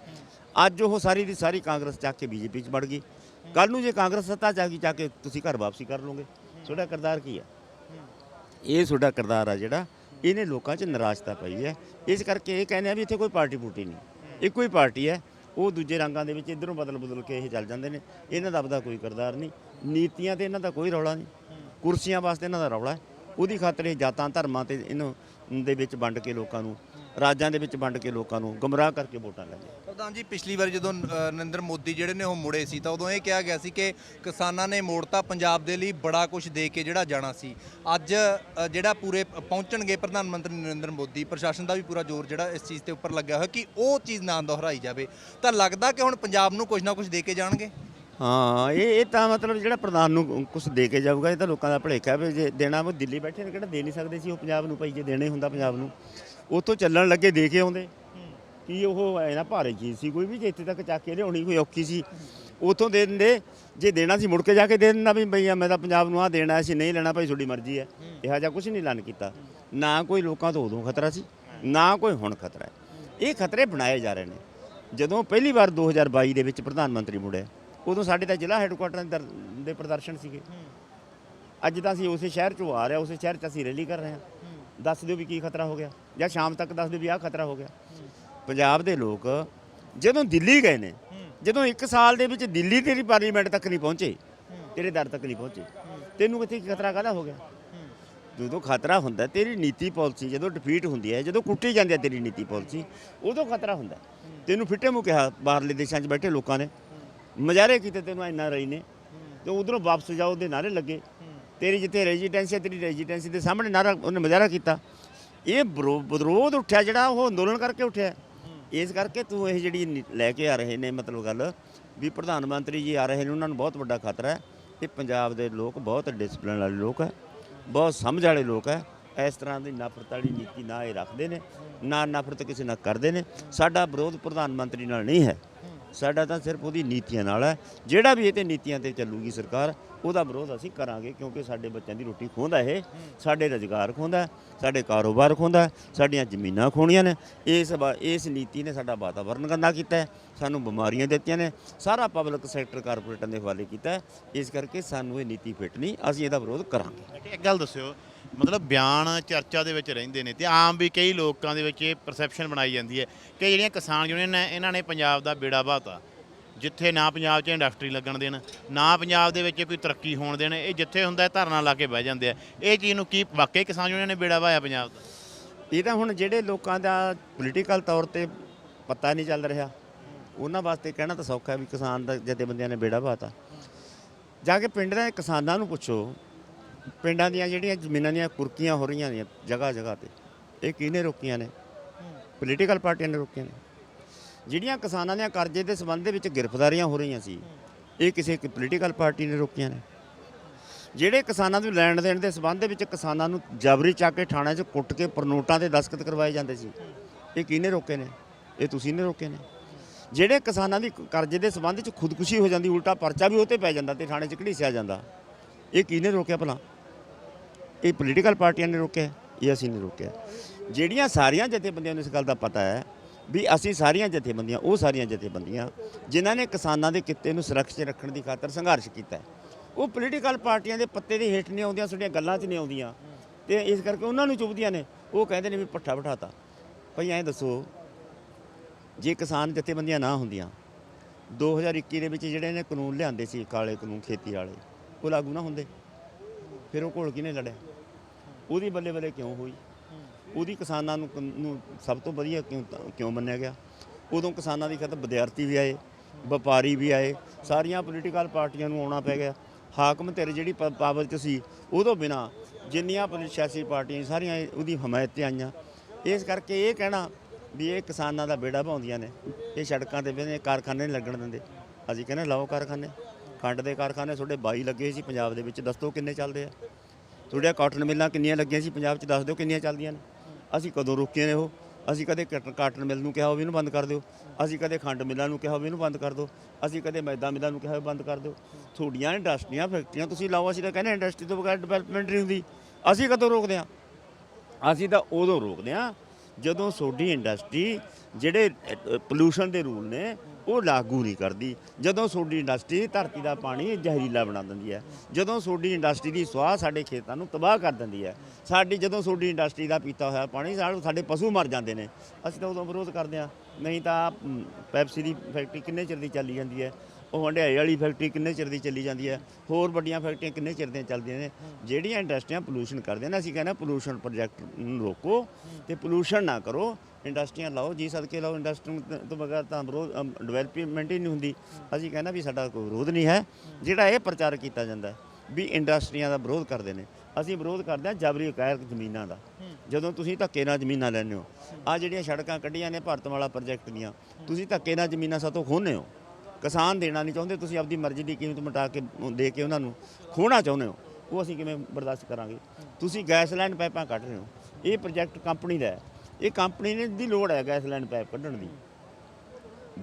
ਅੱਜ ਉਹ ਸਾਰੀ ਦੀ ਸਾਰੀ ਕਾਂਗਰਸ ਚੱਕ ਕੇ ਬੀਜੇਪੀ 'ਚ ਵੜ ਗਈ। ਕੱਲ ਨੂੰ ਜੇ ਕਾਂਗਰਸ ਸੱਤਾ 'ਚ ਆ ਗਈ ਚੱਕ ਕੇ ਤੁਸੀਂ ਘਰ ਵਾਪਸੀ ਕਰ ਲਓਗੇ। ਤੁਹਾਡਾ ਕਿਰਦਾਰ ਕੀ ਹੈ ਇਹ ਤੁਹਾਡਾ ਕਿਰਦਾਰ ਆ ਜਿਹੜਾ, ਇਹਨੇ ਲੋਕਾਂ 'ਚ ਨਿਰਾਸ਼ਤਾ ਪਈ ਹੈ। ਇਸ ਕਰਕੇ ਇਹ ਕਹਿੰਦੇ ਆ ਵੀ ਇੱਥੇ ਕੋਈ ਪਾਰਟੀ ਪੂਟੀ ਨਹੀਂ। ਇੱਕੋ ਹੀ ਪਾਰਟੀ ਹੈ। ਉਹ ਦੂਜੇ ਰੰਗਾਂ ਦੇ ਵਿੱਚ ਇਧਰੋਂ ਬਦਲ ਬਦਲ ਕੇ ਇਹ ਚੱਲ ਜਾਂਦੇ ਨੇ। ਇਹਨਾਂ ਦਾ ਆਪਦਾ ਕੋਈ ਕਿਰਦਾਰ ਨਹੀਂ। ਨੀਤੀਆਂ ਤੇ ਇਹਨਾਂ ਦਾ ਕੋਈ ਰੌਲਾ ਨਹੀਂ। ਕੁਰਸੀਆਂ ਵਾਸਤੇ ਇਹਨਾਂ ਦਾ ਰੌਲਾ ਹੈ। ਉਹਦੀ ਖਾਤਰ ਇਹ ਜਾਤਾਂ, ਧਰਮਾਂ ਤੇ ਇਹਨੂੰ ਦੇ ਵਿੱਚ ਵੰਡ ਕੇ ਲੋਕਾਂ ਨੂੰ, ਰਾਜਾਂ ਦੇ ਵਿੱਚ ਵੰਡ ਕੇ ਲੋਕਾਂ ਨੂੰ ਗੁੰਮਰਾਹ ਕਰਕੇ ਵੋਟਾਂ ਲੈਂਦੇ ਪ੍ਰਧਾਨ ਜੀ, ਪਿਛਲੀ ਵਾਰ ਜਦੋਂ ਨਰਿੰਦਰ ਮੋਦੀ ਜਿਹੜੇ ਨੇ ਉਹ ਮੁੜੇ ਸੀ, ਤਾਂ ਉਦੋਂ ਇਹ ਕਿਹਾ ਗਿਆ ਸੀ ਕਿ ਕਿਸਾਨਾਂ ਨੇ ਮੋੜਤਾ ਪੰਜਾਬ ਦੇ ਲਈ ਬੜਾ ਕੁਝ ਦੇ ਕੇ ਜਿਹੜਾ ਜਾਣਾ ਸੀ। ਅੱਜ ਜਿਹੜਾ ਪੂਰੇ ਪਹੁੰਚਣਗੇ ਪ੍ਰਧਾਨ ਮੰਤਰੀ ਨਰਿੰਦਰ ਮੋਦੀ, ਪ੍ਰਸ਼ਾਸਨ ਦਾ ਵੀ ਪੂਰਾ ਜ਼ੋਰ ਜਿਹੜਾ ਇਸ ਚੀਜ਼ ਤੇ ਉੱਪਰ ਲੱਗਿਆ ਹੋਇਆ ਕਿ ਉਹ ਚੀਜ਼ ਨਾ ਦੁਹਰਾਈ ਜਾਵੇ। ਤਾਂ ਲੱਗਦਾ ਕਿ ਹੁਣ ਪੰਜਾਬ ਨੂੰ ਕੁਝ ਨਾ ਕੁਝ ਦੇ ਕੇ ਜਾਣਗੇ? ਹਾਂ, ਇਹ ਇਹ ਤਾਂ ਮਤਲਬ ਜਿਹੜਾ ਪ੍ਰਧਾਨ ਨੂੰ ਕੁਝ ਦੇ ਕੇ ਜਾਊਗਾ, ਇਹ ਤਾਂ ਲੋਕਾਂ ਦਾ ਭਲੇਖਾ ਵੀ ਜੇ ਦੇਣਾ ਉਹ ਦਿੱਲੀ ਬੈਠੇ ਨੇ, ਕਿਹੜਾ ਦੇ ਨਹੀਂ ਸਕਦੇ ਸੀ ਉਹ ਪੰਜਾਬ ਨੂੰ ਭਾਈ, ਜੇ ਦੇਣਾ ਹੀ ਹੁੰਦਾ ਪੰਜਾਬ ਨੂੰ। ਉੱਥੋਂ ਚੱਲਣ ਲੱਗੇ, ਦੇ ਕੇ ਆਉਂਦੇ। ਕੀ ਉਹ ਐ ਨਾ ਭਾਰੀ ਚੀਜ਼ ਸੀ, ਕੋਈ ਵੀ ਜੇ ਇੱਥੇ ਤੱਕ ਚੱਕ ਕੇ ਲਿਆਉਣੀ ਕੋਈ ਔਖੀ ਸੀ, ਉੱਥੋਂ ਦੇ ਦਿੰਦੇ, ਜੇ ਦੇਣਾ ਸੀ ਮੁੜ ਕੇ ਜਾ ਕੇ ਦੇ ਦਿੰਦਾ ਵੀ ਭਈਆ ਮੈਂ ਤਾਂ ਪੰਜਾਬ ਨੂੰ ਆ ਦੇਣਾ ਸੀ ਨਹੀਂ ਲੈਣਾ ਭਾਈ, ਤੁਹਾਡੀ ਮਰਜ਼ੀ ਹੈ। ਇਹੋ ਜਿਹਾ ਕੁਝ ਨਹੀਂ ਐਲਾਨ ਕੀਤਾ। ਨਾ ਕੋਈ ਲੋਕਾਂ ਤੋਂ ਉਦੋਂ ਖਤਰਾ ਸੀ, ਨਾ ਕੋਈ ਹੁਣ ਖਤਰਾ ਹੈ। ਇਹ ਖਤਰੇ ਬਣਾਏ ਜਾ ਰਹੇ ਨੇ। ਜਦੋਂ ਪਹਿਲੀ ਵਾਰ 2022 ਦੇ ਵਿੱਚ ਪ੍ਰਧਾਨ ਮੰਤਰੀ ਮੁੜਿਆ ਉਦੋਂ ਸਾਡੇ ਤਾਂ ਜ਼ਿਲ੍ਹਾ ਹੈੱਡਕੁਆਟਰ ਦੇ ਦਰ- ਦੇ ਪ੍ਰਦਰਸ਼ਨ ਸੀਗੇ। ਅੱਜ ਤਾਂ ਅਸੀਂ ਉਸੇ ਸ਼ਹਿਰ ਚੋਂ ਆ ਰਹੇ ਹਾਂ ਉਸੇ ਸ਼ਹਿਰ 'ਚ ਅਸੀਂ ਰੈਲੀ ਕਰ ਰਹੇ ਹਾਂ। ਦੱਸ ਦਿਓ ਵੀ ਕੀ ਖਤਰਾ ਹੋ ਗਿਆ ਜਾਂ ਸ਼ਾਮ ਤੱਕ ਦੱਸ ਦਿਓ ਵੀ ਆਹ ਖਤਰਾ ਹੋ ਗਿਆ। ਪੰਜਾਬ ਦੇ ਲੋਕ ਜਦੋਂ ਦਿੱਲੀ ਗਏ ਨੇ ਜਦੋਂ 1 ਸਾਲ ਦੇ ਵਿੱਚ ਦਿੱਲੀ ਤੇਰੀ ਪਾਰਲੀਮੈਂਟ ਤੱਕ ਨਹੀਂ ਪਹੁੰਚੇ ਤੇਰੇ ਦਰ ਤੱਕ ਨਹੀਂ ਪਹੁੰਚੇ ਤੈਨੂੰ ਕਿੱਥੇ ਖਤਰਾ ਕਾਹਦਾ ਹੋ ਗਿਆ? ਜਦੋਂ ਖਤਰਾ ਹੁੰਦਾ ਤੇਰੀ ਨੀਤੀ ਪਾਲਿਸੀ ਜਦੋਂ ਡਿਫੀਟ ਹੁੰਦੀ ਹੈ ਜਦੋਂ ਕੁੱਟੀ ਜਾਂਦੀ ਹੈ ਤੇਰੀ ਨੀਤੀ ਪਾਲਿਸੀ ਉਦੋਂ ਖਤਰਾ ਹੁੰਦਾ ਤੈਨੂੰ ਫਿੱਟੇ ਮੂੰਹ ਕਿਹਾ ਬਾਹਰਲੇ ਦੇਸ਼ਾਂ 'ਚ ਬੈਠੇ ਲੋਕਾਂ ਨੇ। ਮਜ਼ਾਰੇ ਕੀਤੇ ਤੈਨੂੰ ਇੰਨਾ ਰਹੀ ਨੇ। ਤੇ ਉਧਰੋਂ ਵਾਪਸ ਜਾਓ ਦੇ ਨਾਰੇ ਲੱਗੇ। ਤੇਰੀ ਜਿੱਥੇ ਰੈਜ਼ੀਡੈਂਸੀ ਹੈ ਤੇਰੀ ਰੈਜ਼ੀਡੈਂਸੀ ਦੇ ਸਾਹਮਣੇ ਨਾਰਾ ਉਹਨੇ ਮਜ਼ਾਰਾ ਕੀਤਾ। ਇਹ ਵਿਰੋ- ਵਿਰੋਧ ਉੱਠਿਆ ਜਿਹੜਾ ਉਹ ਅੰਦੋਲਨ ਕਰਕੇ ਉੱਠਿਆ। ਇਸ ਕਰਕੇ ਤੂੰ ਇਹ ਜਿਹੜੀ ਨੀ- ਲੈ ਕੇ ਆ ਰਹੇ ਨੇ ਮਤਲਬ ਗੱਲ, ਵੀ ਪ੍ਰਧਾਨ ਮੰਤਰੀ ਜੀ ਆ ਰਹੇ ਨੇ, ਉਹਨਾਂ ਨੂੰ ਬਹੁਤ ਵੱਡਾ ਖਤਰਾ ਹੈ। ਤੇ ਪੰਜਾਬ ਦੇ ਲੋਕ ਬਹੁਤ ਡਿਸਪਲਿਨ ਵਾਲੇ ਲੋਕ ਹੈ, ਬਹੁਤ ਸਮਝ ਵਾਲੇ ਲੋਕ ਹੈ। ਇਸ ਤਰ੍ਹਾਂ ਦੀ ਨਫ਼ਰਤ ਵਾਲੀ ਨੀਤੀ ਨਾ ਇਹ ਰੱਖਦੇ ਨੇ, ਨਾ ਨਫ਼ਰਤ ਕਿਸੇ ਨਾਲ ਕਰਦੇ ਨੇ। ਸਾਡਾ ਵਿਰੋਧ ਪ੍ਰਧਾਨ ਮੰਤਰੀ ਨਾਲ ਨਹੀਂ ਹੈ। ਸਾਡਾ ਤਾਂ ਸਿਰਫ ਉਹਦੀ ਨੀਤੀਆਂ ਨਾਲ ਹੈ। ਜਿਹੜਾ ਵੀ ਇਹ ਤੇ ਨੀਤੀਆਂ ਤੇ ਚੱਲੂਗੀ ਸਰਕਾਰ, ਉਹਦਾ ਵਿਰੋਧ ਅਸੀਂ ਕਰਾਂਗੇ ਕਿਉਂਕਿ ਸਾਡੇ ਬੱਚਿਆਂ ਦੀ ਰੋਟੀ ਖੋਹਦਾ ਇਹ। ਸਾਡੇ ਰੁਜ਼ਗਾਰ ਖੋਹਦਾ ਸਾਡੇ ਕਾਰੋਬਾਰ ਖੋਹਦਾ ਸਾਡੀਆਂ ਜ਼ਮੀਨਾਂ ਖੋਣੀਆਂ ਨੇ। ਇਸ ਵਾ- ਇਸ ਨੀਤੀ ਨੇ ਸਾਡਾ ਵਾਤਾਵਰਨ ਗੰਦਾ ਕੀਤਾ ਸਾਨੂੰ ਬਿਮਾਰੀਆਂ ਦਿੱਤੀਆਂ ਨੇ। ਸਾਰਾ ਪਬਲਿਕ ਸੈਕਟਰ ਕਾਰਪੋਰੇਟਾਂ ਦੇ ਹਵਾਲੇ ਕੀਤਾ ਇਸ ਕਰਕੇ ਸਾਨੂੰ ਇਹ ਨੀਤੀ ਫਿੱਟ ਨਹੀਂ। ਅਸੀਂ ਇਹਦਾ ਵਿਰੋਧ ਕਰਾਂਗੇ। ਇੱਕ ਗੱਲ ਦੱਸਿਓ ਮਤਲਬ ਬਿਆਨ ਚਰਚਾ ਦੇ ਵਿੱਚ ਰਹਿੰਦੇ ਨੇ ਤੇ ਆਮ ਵੀ ਕਈ ਲੋਕਾਂ ਦੇ ਵਿੱਚ ਇਹ ਪਰਸੈਪਸ਼ਨ ਬਣਾਈ ਜਾਂਦੀ ਹੈ ਕਿ ਜਿਹੜੀਆਂ ਕਿਸਾਨ ਯੂਨੀਅਨ ਨੇ ਇਹਨਾਂ ਨੇ ਪੰਜਾਬ ਦਾ ਬੇੜਾ ਬਾਤਾ ਜਿੱਥੇ ਨਾ ਪੰਜਾਬ 'ਚ ਇੰਡਸਟਰੀ ਲੱਗਣ ਦੇਣ ਨਾ ਪੰਜਾਬ ਦੇ ਵਿੱਚ ਕੋਈ ਤਰੱਕੀ ਹੋਣ ਦੇਣ ਇਹ ਜਿੱਥੇ ਹੁੰਦਾ ਧਰਨਾ ਲਾ ਕੇ ਬਹਿ ਜਾਂਦੇ ਆ। ਇਹ ਚੀਜ਼ ਨੂੰ ਕੀ ਵਾਕਈ ਕਿਸਾਨ ਯੂਨੀਅਨ ਨੇ ਬੇੜਾ ਵਾਇਆ ਪੰਜਾਬ ਦਾ? ਇਹ ਤਾਂ ਹੁਣ ਜਿਹੜੇ ਲੋਕਾਂ ਦਾ ਪੋਲੀਟੀਕਲ ਤੌਰ ਤੇ ਪਤਾ ਨਹੀਂ ਚੱਲ ਰਿਹਾ। ਉਹਨਾਂ ਵਾਸਤੇ ਕਹਿਣਾ ਤਾਂ ਸੌਖਾ ਹੈ ਵੀ ਕਿਸਾਨ ਦਾ ਜਥੇਬੰਦੀਆਂ ਨੇ ਬੇੜਾ ਬਾਤਾ ਜਾ ਕੇ ਪਿੰਡ ਦੇ ਕਿਸਾਨਾਂ ਨੂੰ ਪੁੱਛੋ, ਪਿੰਡਾਂ ਦੀਆਂ ਜਿਹੜੀਆਂ ਜ਼ਮੀਨਾਂ ਦੀਆਂ ਕੁਰਕੀਆਂ ਹੋ ਰਹੀਆਂ ਨੇ ਜਗ੍ਹਾ ਜਗ੍ਹਾ ਤੇ, ਇਹ ਕਿਹਨੇ ਰੋਕੀਆਂ ਨੇ? ਪੋਲੀਟੀਕਲ ਪਾਰਟੀਆਂ ਨੇ ਰੋਕੀਆਂ ਨੇ। ਜਿਹੜੀਆਂ ਕਿਸਾਨਾਂ ਦੀਆਂ ਕਰਜ਼ੇ ਦੇ ਸੰਬੰਧ ਦੇ ਵਿੱਚ ਗ੍ਰਿਫਤਾਰੀਆਂ ਹੋ ਰਹੀਆਂ ਸੀ, ਇਹ ਕਿਸੇ ਪੋਲੀਟੀਕਲ ਪਾਰਟੀ ਨੇ ਰੋਕੀਆਂ ਨੇ। ਜਿਹੜੇ ਕਿਸਾਨਾਂ ਨੂੰ ਲੈਣ ਦੇਣ ਦੇ ਸਬੰਧ ਦੇ ਵਿੱਚ ਕਿਸਾਨਾਂ ਨੂੰ ਜਬਰੀ ਚੱਕ ਕੇ ਥਾਣੇ 'ਚ ਕੁੱਟ ਕੇ ਪਰਨੋਟਾਂ ਤੇ ਦਸਤਖਤ ਕਰਵਾਏ ਜਾਂਦੇ ਸੀ, ਇਹ ਕਿਹਨੇ ਰੋਕੇ ਨੇ? ਇਹ ਤੁਸੀਂ ਨੇ ਰੋਕੇ ਨੇ? ਜਿਹੜੇ ਕਿਸਾਨਾਂ ਦੀ ਕਰਜ਼ੇ ਦੇ ਸਬੰਧ 'ਚ ਖੁਦਕੁਸ਼ੀ ਹੋ ਜਾਂਦੀ, ਉਲਟਾ ਪਰਚਾ ਵੀ ਉਹ ਤੇ ਪੈ ਜਾਂਦਾ ਤੇ ਥਾਣੇ 'ਚ ਘੜੀਸਿਆ ਜਾਂਦਾ। ਇਹ ਕਿਹਨੇ ਰੋਕਿਆ ਭਲਾ? ਇਹ ਪੋਲੀਟੀਕਲ ਪਾਰਟੀਆਂ ਨੇ ਰੋਕਿਆ, ਇਹ ਅਸੀਂ ਨੇ ਰੋਕਿਆ। ਜਿਹੜੀਆਂ ਸਾਰੀਆਂ ਜਥੇਬੰਦੀਆਂ ਨੂੰ ਇਸ ਗੱਲ ਦਾ ਪਤਾ ਹੈ ਵੀ ਅਸੀਂ ਸਾਰੀਆਂ ਜਥੇਬੰਦੀਆਂ, ਉਹ ਸਾਰੀਆਂ ਜਥੇਬੰਦੀਆਂ ਜਿਨ੍ਹਾਂ ਨੇ ਕਿਸਾਨਾਂ ਦੇ ਕਿੱਤੇ ਨੂੰ ਸੁਰੱਖਿਅਤ ਰੱਖਣ ਦੀ ਖਾਤਰ ਸੰਘਰਸ਼ ਕੀਤਾ ਉਹ ਪੋਲੀਟੀਕਲ ਪਾਰਟੀਆਂ ਦੇ ਪੱਤੇ ਦੇ ਹੇਠ ਨਹੀਂ ਆਉਂਦੀਆਂ, ਸਾਡੀਆਂ ਗੱਲਾਂ 'ਚ ਨਹੀਂ ਆਉਂਦੀਆਂ। ਤੇ ਇਸ ਕਰਕੇ ਉਹਨਾਂ ਨੂੰ ਚੁੱਭਦੀਆਂ ਨੇ। ਉਹ ਕਹਿੰਦੇ ਨੇ ਵੀ ਪੱਠਾ ਬਿਠਾਤਾ। ਭਈ ਐਂ ਦੱਸੋ ਜੇ ਕਿਸਾਨ ਜਥੇਬੰਦੀਆਂ ਨਾ ਹੁੰਦੀਆਂ 2021 ਦੇ ਵਿੱਚ ਜਿਹੜੇ ਨੇ ਕਾਨੂੰਨ ਲਿਆਂਦੇ ਸੀ ਕਾਲੇ ਕਾਨੂੰਨ ਖੇਤੀ ਵਾਲੇ, ਉਹ ਲਾਗੂ ਨਾ ਹੁੰਦੇ। ਫਿਰ ਉਹ ਘੋਲ ਕਿਹਨੇ ਲੜਿਆ? ਉਹਦੀ ਬੱਲੇ ਬੱਲੇ ਕਿਉਂ ਹੋਈ? ਉਹਦੀ ਕਿਸਾਨਾਂ ਨੂੰ ਨੂੰ ਸਭ ਤੋਂ ਵਧੀਆ ਕਿਉਂ ਕਿਉਂ ਮੰਨਿਆ ਗਿਆ? ਉਦੋਂ ਕਿਸਾਨਾਂ ਦੀ ਖਤਮ ਵਿਦਿਆਰਥੀ ਵੀ ਆਏ, ਵਪਾਰੀ ਵੀ ਆਏ, ਸਾਰੀਆਂ ਪੋਲੀਟੀਕਲ ਪਾਰਟੀਆਂ ਨੂੰ ਆਉਣਾ ਪੈ ਗਿਆ। ਹਾਕਮ ਧਿਰ ਜਿਹੜੀ ਪ- ਪਾਵਰ 'ਚ ਸੀ, ਉਹਦੋਂ ਬਿਨਾ ਜਿੰਨੀਆਂ ਪੋਲੀ- ਸਿਆਸੀ ਪਾਰਟੀਆਂ ਸਾਰੀਆਂ ਉਹਦੀ ਹਮਾਇਤ ਤੇ ਆਈਆਂ। ਇਸ ਕਰਕੇ ਇਹ ਕਹਿਣਾ ਵੀ ਇਹ ਕਿਸਾਨਾਂ ਦਾ ਬੇੜਾ ਭਾਉਂਦੀਆਂ ਨੇ। ਇਹ ਸੜਕਾਂ ਤੇ ਬਹਿੰਦੇ ਕਾਰਖਾਨੇ ਨਹੀਂ ਲੱਗਣ ਦਿੰਦੇ। ਅਸੀਂ ਕਹਿੰਦੇ ਲਾਓ ਕਾਰਖਾਨੇ। ਖੰਡ ਦੇ ਕਾਰਖਾਨੇ ਤੁਹਾਡੇ 22 ਲੱਗੇ ਸੀ ਪੰਜਾਬ ਦੇ ਵਿੱਚ, ਦੱਸ ਦਿਓ ਕਿੰਨੇ ਚੱਲਦੇ ਆ। ਤੁਹਾਡੀਆਂ ਕਾਟਨ ਮਿੱਲਾਂ ਕਿੰਨੀਆਂ ਲੱਗੀਆਂ ਸੀ ਪੰਜਾਬ 'ਚ, ਦੱਸ ਦਿਓ ਕਿੰਨੀਆਂ ਚੱਲਦੀਆਂ ਨੇ। ਅਸੀਂ ਕਦੋਂ ਰੋਕੀਆਂ ਨੇ ਉਹ? ਅਸੀਂ ਕਦੇ ਕਟ- ਕਾਟਨ ਮਿੱਲ ਨੂੰ ਕਿਹਾ ਹੋਵੇ ਇਹਨੂੰ ਬੰਦ ਕਰ ਦਿਓ। ਅਸੀਂ ਕਦੇ ਖੰਡ ਮਿੱਲਾਂ ਨੂੰ ਕਿਹਾ ਹੋਵੇ ਇਹਨੂੰ ਬੰਦ ਕਰ ਦਿਓ। ਅਸੀਂ ਕਦੇ ਮੈਦਾ ਮਿੱਲਾਂ ਨੂੰ ਕਿਹਾ ਹੋਵੇ ਬੰਦ ਕਰ ਦਿਓ। ਤੁਹਾਡੀਆਂ ਇੰਡਸਟਰੀਆਂ ਫੈਕਟਰੀਆਂ, ਤੁਸੀਂ ਲਾਓ, ਅਸੀਂ ਤਾਂ ਕਹਿੰਦੇ ਇੰਡਸਟਰੀ ਤੋਂ ਬਗੈਰ ਡਿਵੈਲਪਮੈਂਟ ਨਹੀਂ ਹੁੰਦੀ। ਅਸੀਂ ਕਦੋਂ ਰੋਕਦੇ ਹਾਂ? ਅਸੀਂ ਤਾਂ ਉਦੋਂ ਰੋਕਦੇ ਹਾਂ ਜਦੋਂ ਤੁਹਾਡੀ ਇੰਡਸਟਰੀ ਜਿਹੜੇ ਪੋਲੂਸ਼ਨ ਦੇ ਰੂਲ ਨੇ, ਉਹ ਲਾਗੂ ਨਹੀਂ ਕਰਦੀ। ਜਦੋਂ ਤੁਹਾਡੀ ਇੰਡਸਟਰੀ ਧਰਤੀ ਦਾ ਪਾਣੀ ਜ਼ਹਿਰੀਲਾ ਬਣਾ ਦਿੰਦੀ ਹੈ, ਜਦੋਂ ਤੁਹਾਡੀ ਇੰਡਸਟਰੀ ਦੀ ਸਵਾਹ ਸਾਡੇ ਖੇਤਾਂ ਨੂੰ ਤਬਾਹ ਕਰ ਦਿੰਦੀ ਹੈ, ਸਾਡੀ ਜਦੋਂ ਤੁਹਾਡੀ ਇੰਡਸਟਰੀ ਦਾ ਪੀਤਾ ਹੋਇਆ ਪਾਣੀ, ਸਾਡੇ ਪਸ਼ੂ ਮਰ ਜਾਂਦੇ ਨੇ। ਅਸੀਂ ਤਾਂ ਉਦੋਂ ਵਿਰੋਧ ਕਰਦੇ ਹਾਂ। ਨਹੀਂ ਤਾਂ ਪੈਪਸੀ ਦੀ ਫੈਕਟਰੀ ਕਿੰਨੇ ਚਿਰ ਦੀ ਚੱਲੀ ਜਾਂਦੀ ਹੈ? ਉਹ ਹੰਡਿਆਈ ਵਾਲੀ ਫੈਕਟਰੀ ਕਿੰਨੇ ਚਿਰ ਦੀ ਚੱਲੀ ਜਾਂਦੀ ਹੈ? ਹੋਰ ਵੱਡੀਆਂ ਫੈਕਟਰੀਆਂ ਕਿੰਨੇ ਚਿਰ ਦੀਆਂ ਚੱਲਦੀਆਂ ਨੇ? ਜਿਹੜੀਆਂ ਇੰਡਸਟਰੀਆਂ ਪੋਲੂਸ਼ਨ ਕਰਦੀਆਂ ਨੇ, ਅਸੀਂ ਕਹਿੰਦੇ ਪੋਲੂਸ਼ਨ ਪ੍ਰੋਜੈਕਟ ਨੂੰ ਰੋਕੋ ਤੇ ਪੋਲੂਸ਼ਨ ਨਾ ਕਰੋ। ਇੰਡਸਟਰੀਆਂ ਲਾਓ, ਜੀ ਸਦਕੇ ਲਾਓ, ਇੰਡਸਟਰੀ ਤੋਂ ਬਗੈਰ ਤਾਂ ਵਿਰੋਧ ਡਿਵੈਲਪਮੈਂਟ ਹੀ ਨਹੀਂ ਹੁੰਦੀ। ਅਸੀਂ ਕਹਿੰਦਾ ਵੀ ਸਾਡਾ ਕੋਈ ਵਿਰੋਧ ਨਹੀਂ ਹੈ। ਜਿਹੜਾ ਇਹ ਪ੍ਰਚਾਰ ਕੀਤਾ ਜਾਂਦਾ ਵੀ ਇੰਡਸਟਰੀਆਂ ਦਾ ਵਿਰੋਧ ਕਰਦੇ ਨੇ। ਅਸੀਂ ਵਿਰੋਧ ਕਰਦੇ ਹਾਂ ਜਬਰੀ ਅਕਾਇਰ ਜ਼ਮੀਨਾਂ ਦਾ। ਜਦੋਂ ਤੁਸੀਂ ਧੱਕੇ ਨਾਲ ਜ਼ਮੀਨਾਂ ਲੈਂਦੇ ਹੋ ਆ ਜਿਹੜੀਆਂ ਸੜਕਾਂ ਕੱਢੀਆਂ ਨੇ ਭਾਰਤ ਵਾਲਾ ਪ੍ਰੋਜੈਕਟ ਦੀਆਂ, ਤੁਸੀਂ ਧੱਕੇ ਨਾਲ ਜ਼ਮੀਨਾਂ ਸਾਤੋਂ ਖੋਹਨੇ ਹੋ। ਕਿਸਾਨ ਦੇਣਾ ਨਹੀਂ ਚਾਹੁੰਦੇ, ਤੁਸੀਂ ਆਪਦੀ ਮਰਜ਼ੀ ਦੀ ਕੀਮਤ ਮਿਟਾ ਕੇ ਦੇ ਕੇ ਉਹਨਾਂ ਨੂੰ ਖੋਹਣਾ ਚਾਹੁੰਦੇ ਹੋ, ਉਹ ਅਸੀਂ ਕਿਵੇਂ ਬਰਦਾਸ਼ਤ ਕਰਾਂਗੇ? ਤੁਸੀਂ ਗੈਸ ਲਾਈਨ ਪਾਈਪਾਂ ਕੱਢ ਰਹੇ ਹੋ, ਇਹ ਪ੍ਰੋਜੈਕਟ ਕੰਪਨੀ ਦਾ ਹੈ। ਇਹ ਕੰਪਨੀ ਨੇ ਦੀ ਲੋੜ ਹੈ ਗੈਸ ਲਾਈਨ ਪਾਈਪ ਕੱਢਣ ਦੀ।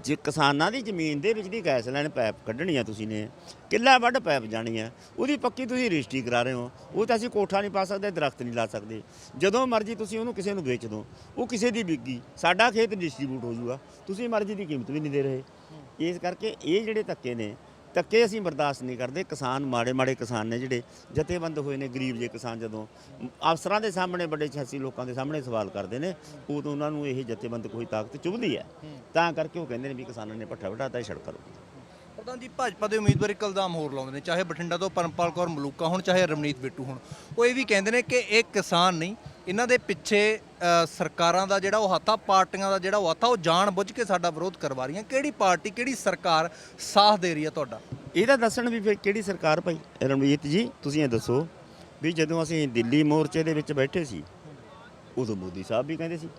ਜੇ ਕਿਸਾਨਾਂ ਦੀ ਜ਼ਮੀਨ ਦੇ ਵਿੱਚ ਦੀ ਗੈਸ ਲਾਈਨ ਪਾਈਪ ਕੱਢਣੀ ਆ ਤੁਸੀਂ ਨੇ, ਕਿੱਲਾ ਵੱਢ ਪਾਈਪ ਜਾਣੀ ਆ ਉਹਦੀ ਪੱਕੀ ਤੁਸੀਂ ਰਜਿਸਟਰੀ ਕਰਾ ਰਹੇ ਹੋ, ਉਹ ਤਾਂ ਅਸੀਂ ਕੋਠਾ ਨਹੀਂ ਪਾ ਸਕਦੇ, ਦਰਖਤ ਨਹੀਂ ਲਾ ਸਕਦੇ। ਜਦੋਂ ਮਰਜ਼ੀ ਤੁਸੀਂ ਉਹਨੂੰ ਕਿਸੇ ਨੂੰ ਵੇਚ ਦਿਓ, ਉਹ ਕਿਸੇ ਦੀ ਵਿਕੀ ਸਾਡਾ ਖੇਤ ਡਿਸਟ੍ਰੀਬਿਊਟ ਹੋ ਜਾਊਗਾ, ਤੁਸੀਂ ਮਰਜ਼ੀ ਦੀ ਕੀਮਤ ਵੀ ਨਹੀਂ ਦੇ ਰਹੇ। ਇਸ ਕਰਕੇ ਇਹ ਜਿਹੜੇ ਧੱਕੇ ਨੇ, ਧੱਕੇ ਅਸੀਂ ਬਰਦਾਸ਼ਤ ਨਹੀਂ ਕਰਦੇ। ਕਿਸਾਨ ਮਾੜੇ ਮਾੜੇ ਕਿਸਾਨ ਨੇ ਜਿਹੜੇ ਜਥੇਬੰਦ ਹੋਏ ਨੇ, ਗਰੀਬ ਜੇ ਕਿਸਾਨ ਜਦੋਂ ਅਫਸਰਾਂ ਦੇ ਸਾਹਮਣੇ, ਵੱਡੇ ਛਾਸੀ ਲੋਕਾਂ ਦੇ ਸਾਹਮਣੇ ਸਵਾਲ ਕਰਦੇ ਨੇ ਉਦੋਂ ਉਹਨਾਂ ਨੂੰ ਇਹ ਜਥੇਬੰਦ ਕੋਈ ਤਾਕਤ ਚੁਭਦੀ ਹੈ। ਤਾਂ ਕਰਕੇ ਉਹ ਕਹਿੰਦੇ ਨੇ ਵੀ ਕਿਸਾਨਾਂ ਨੇ ਪੱਠਾ ਵਟਾਤਾ ਛੜ ਕਰੋ ਪ੍ਰਧਾਨ ਜੀ, ਭਾਜਪਾ ਦੇ ਉਮੀਦਵਾਰ ਇੱਕ ਇਲਜ਼ਾਮ ਹੋਰ ਲਾਉਂਦੇ ਨੇ, ਚਾਹੇ ਬਠਿੰਡਾ ਤੋਂ ਪਰਮਪਾਲ ਕੌਰ ਮਲੂਕਾ ਹੋਣ, ਚਾਹੇ ਰਮਨੀਤ ਬਿੱਟੂ ਹੋਣ। ਉਹ ਇਹ ਵੀ ਕਹਿੰਦੇ ਨੇ ਕਿ ਇਹ ਕਿਸਾਨ ਨਹੀਂ, ਇਹਨਾਂ ਦੇ ਪਿੱਛੇ ਸਰਕਾਰਾਂ ਦਾ ਜਿਹੜਾ ਉਹ ਹੱਥ ਆ, ਪਾਰਟੀਆਂ ਦਾ ਜਿਹੜਾ ਉਹ ਹੱਥ ਆ, ਉਹ ਜਾਣ ਬੁੱਝ ਕੇ ਸਾਡਾ ਵਿਰੋਧ ਕਰਵਾ ਰਹੀਆਂ। ਕਿਹੜੀ ਪਾਰਟੀ, ਕਿਹੜੀ ਸਰਕਾਰ ਸਾਥ ਦੇ ਰਹੀ ਹੈ ਤੁਹਾਡਾ? ਇਹਦਾ ਦੱਸਣ ਵੀ ਫਿਰ ਕਿਹੜੀ ਸਰਕਾਰ ਭਾਈ? ਰਣਜੀਤ ਜੀ, ਤੁਸੀਂ ਇਹ ਦੱਸੋ ਵੀ ਜਦੋਂ ਅਸੀਂ ਦਿੱਲੀ ਮੋਰਚੇ ਦੇ ਵਿੱਚ ਬੈਠੇ ਸੀ, ਉਦੋਂ ਮੋਦੀ ਸਾਹਿਬ ਵੀ ਕਹਿੰਦੇ ਸੀ,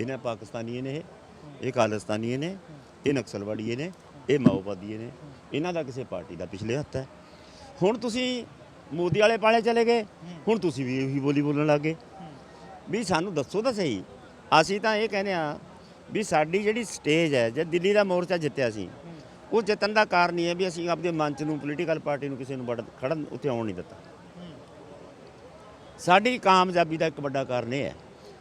ਇਹਨਾਂ ਪਾਕਿਸਤਾਨੀ ਨੇ ਇਹ ਇਹ ਖਾਲਿਸਤਾਨੀ ਨੇ, ਇਹ ਨਕਸਲਵਾੜੀਏ ਨੇ, ਇਹ ਮਾਓਵਾਦੀ ਨੇ, ਇਹਨਾਂ ਦਾ ਕਿਸੇ ਪਾਰਟੀ ਦਾ ਪਿਛਲੇ ਹੱਥ ਹੈ। ਹੁਣ ਤੁਸੀਂ ਮੋਦੀ ਵਾਲੇ ਪਾਲੇ ਚਲੇ ਗਏ, ਹੁਣ ਤੁਸੀਂ ਵੀ ਉਹੀ ਬੋਲੀ ਬੋਲਣ ਲੱਗੇ ਵੀ ਸਾਨੂੰ ਦੱਸੋ ਤਾਂ ਸਹੀ। ਅਸੀਂ ਤਾਂ ਇਹ ਕਹਿੰਦੇ ਆ ਵੀ ਸਾਡੀ ਜਿਹੜੀ ਸਟੇਜ ਹੈ, ਜੇ ਦਿੱਲੀ ਦਾ ਮੋਰਚਾ ਜਿੱਤਿਆ ਸੀ, ਉਹ ਜਿੱਤਣ ਦਾ ਕਾਰਨ ਹੀ ਹੈ ਵੀ ਅਸੀਂ ਆਪਦੇ ਮੰਚ ਨੂੰ ਪੋਲੀਟੀਕਲ ਪਾਰਟੀ ਨੂੰ ਕਿਸੇ ਨੂੰ ਵੜ ਖੜਨ ਉੱਥੇ ਆਉਣ ਨਹੀਂ ਦਿੱਤਾ। ਸਾਡੀ ਕਾਮਯਾਬੀ ਦਾ ਇੱਕ ਵੱਡਾ ਕਾਰਨ ਇਹ ਹੈ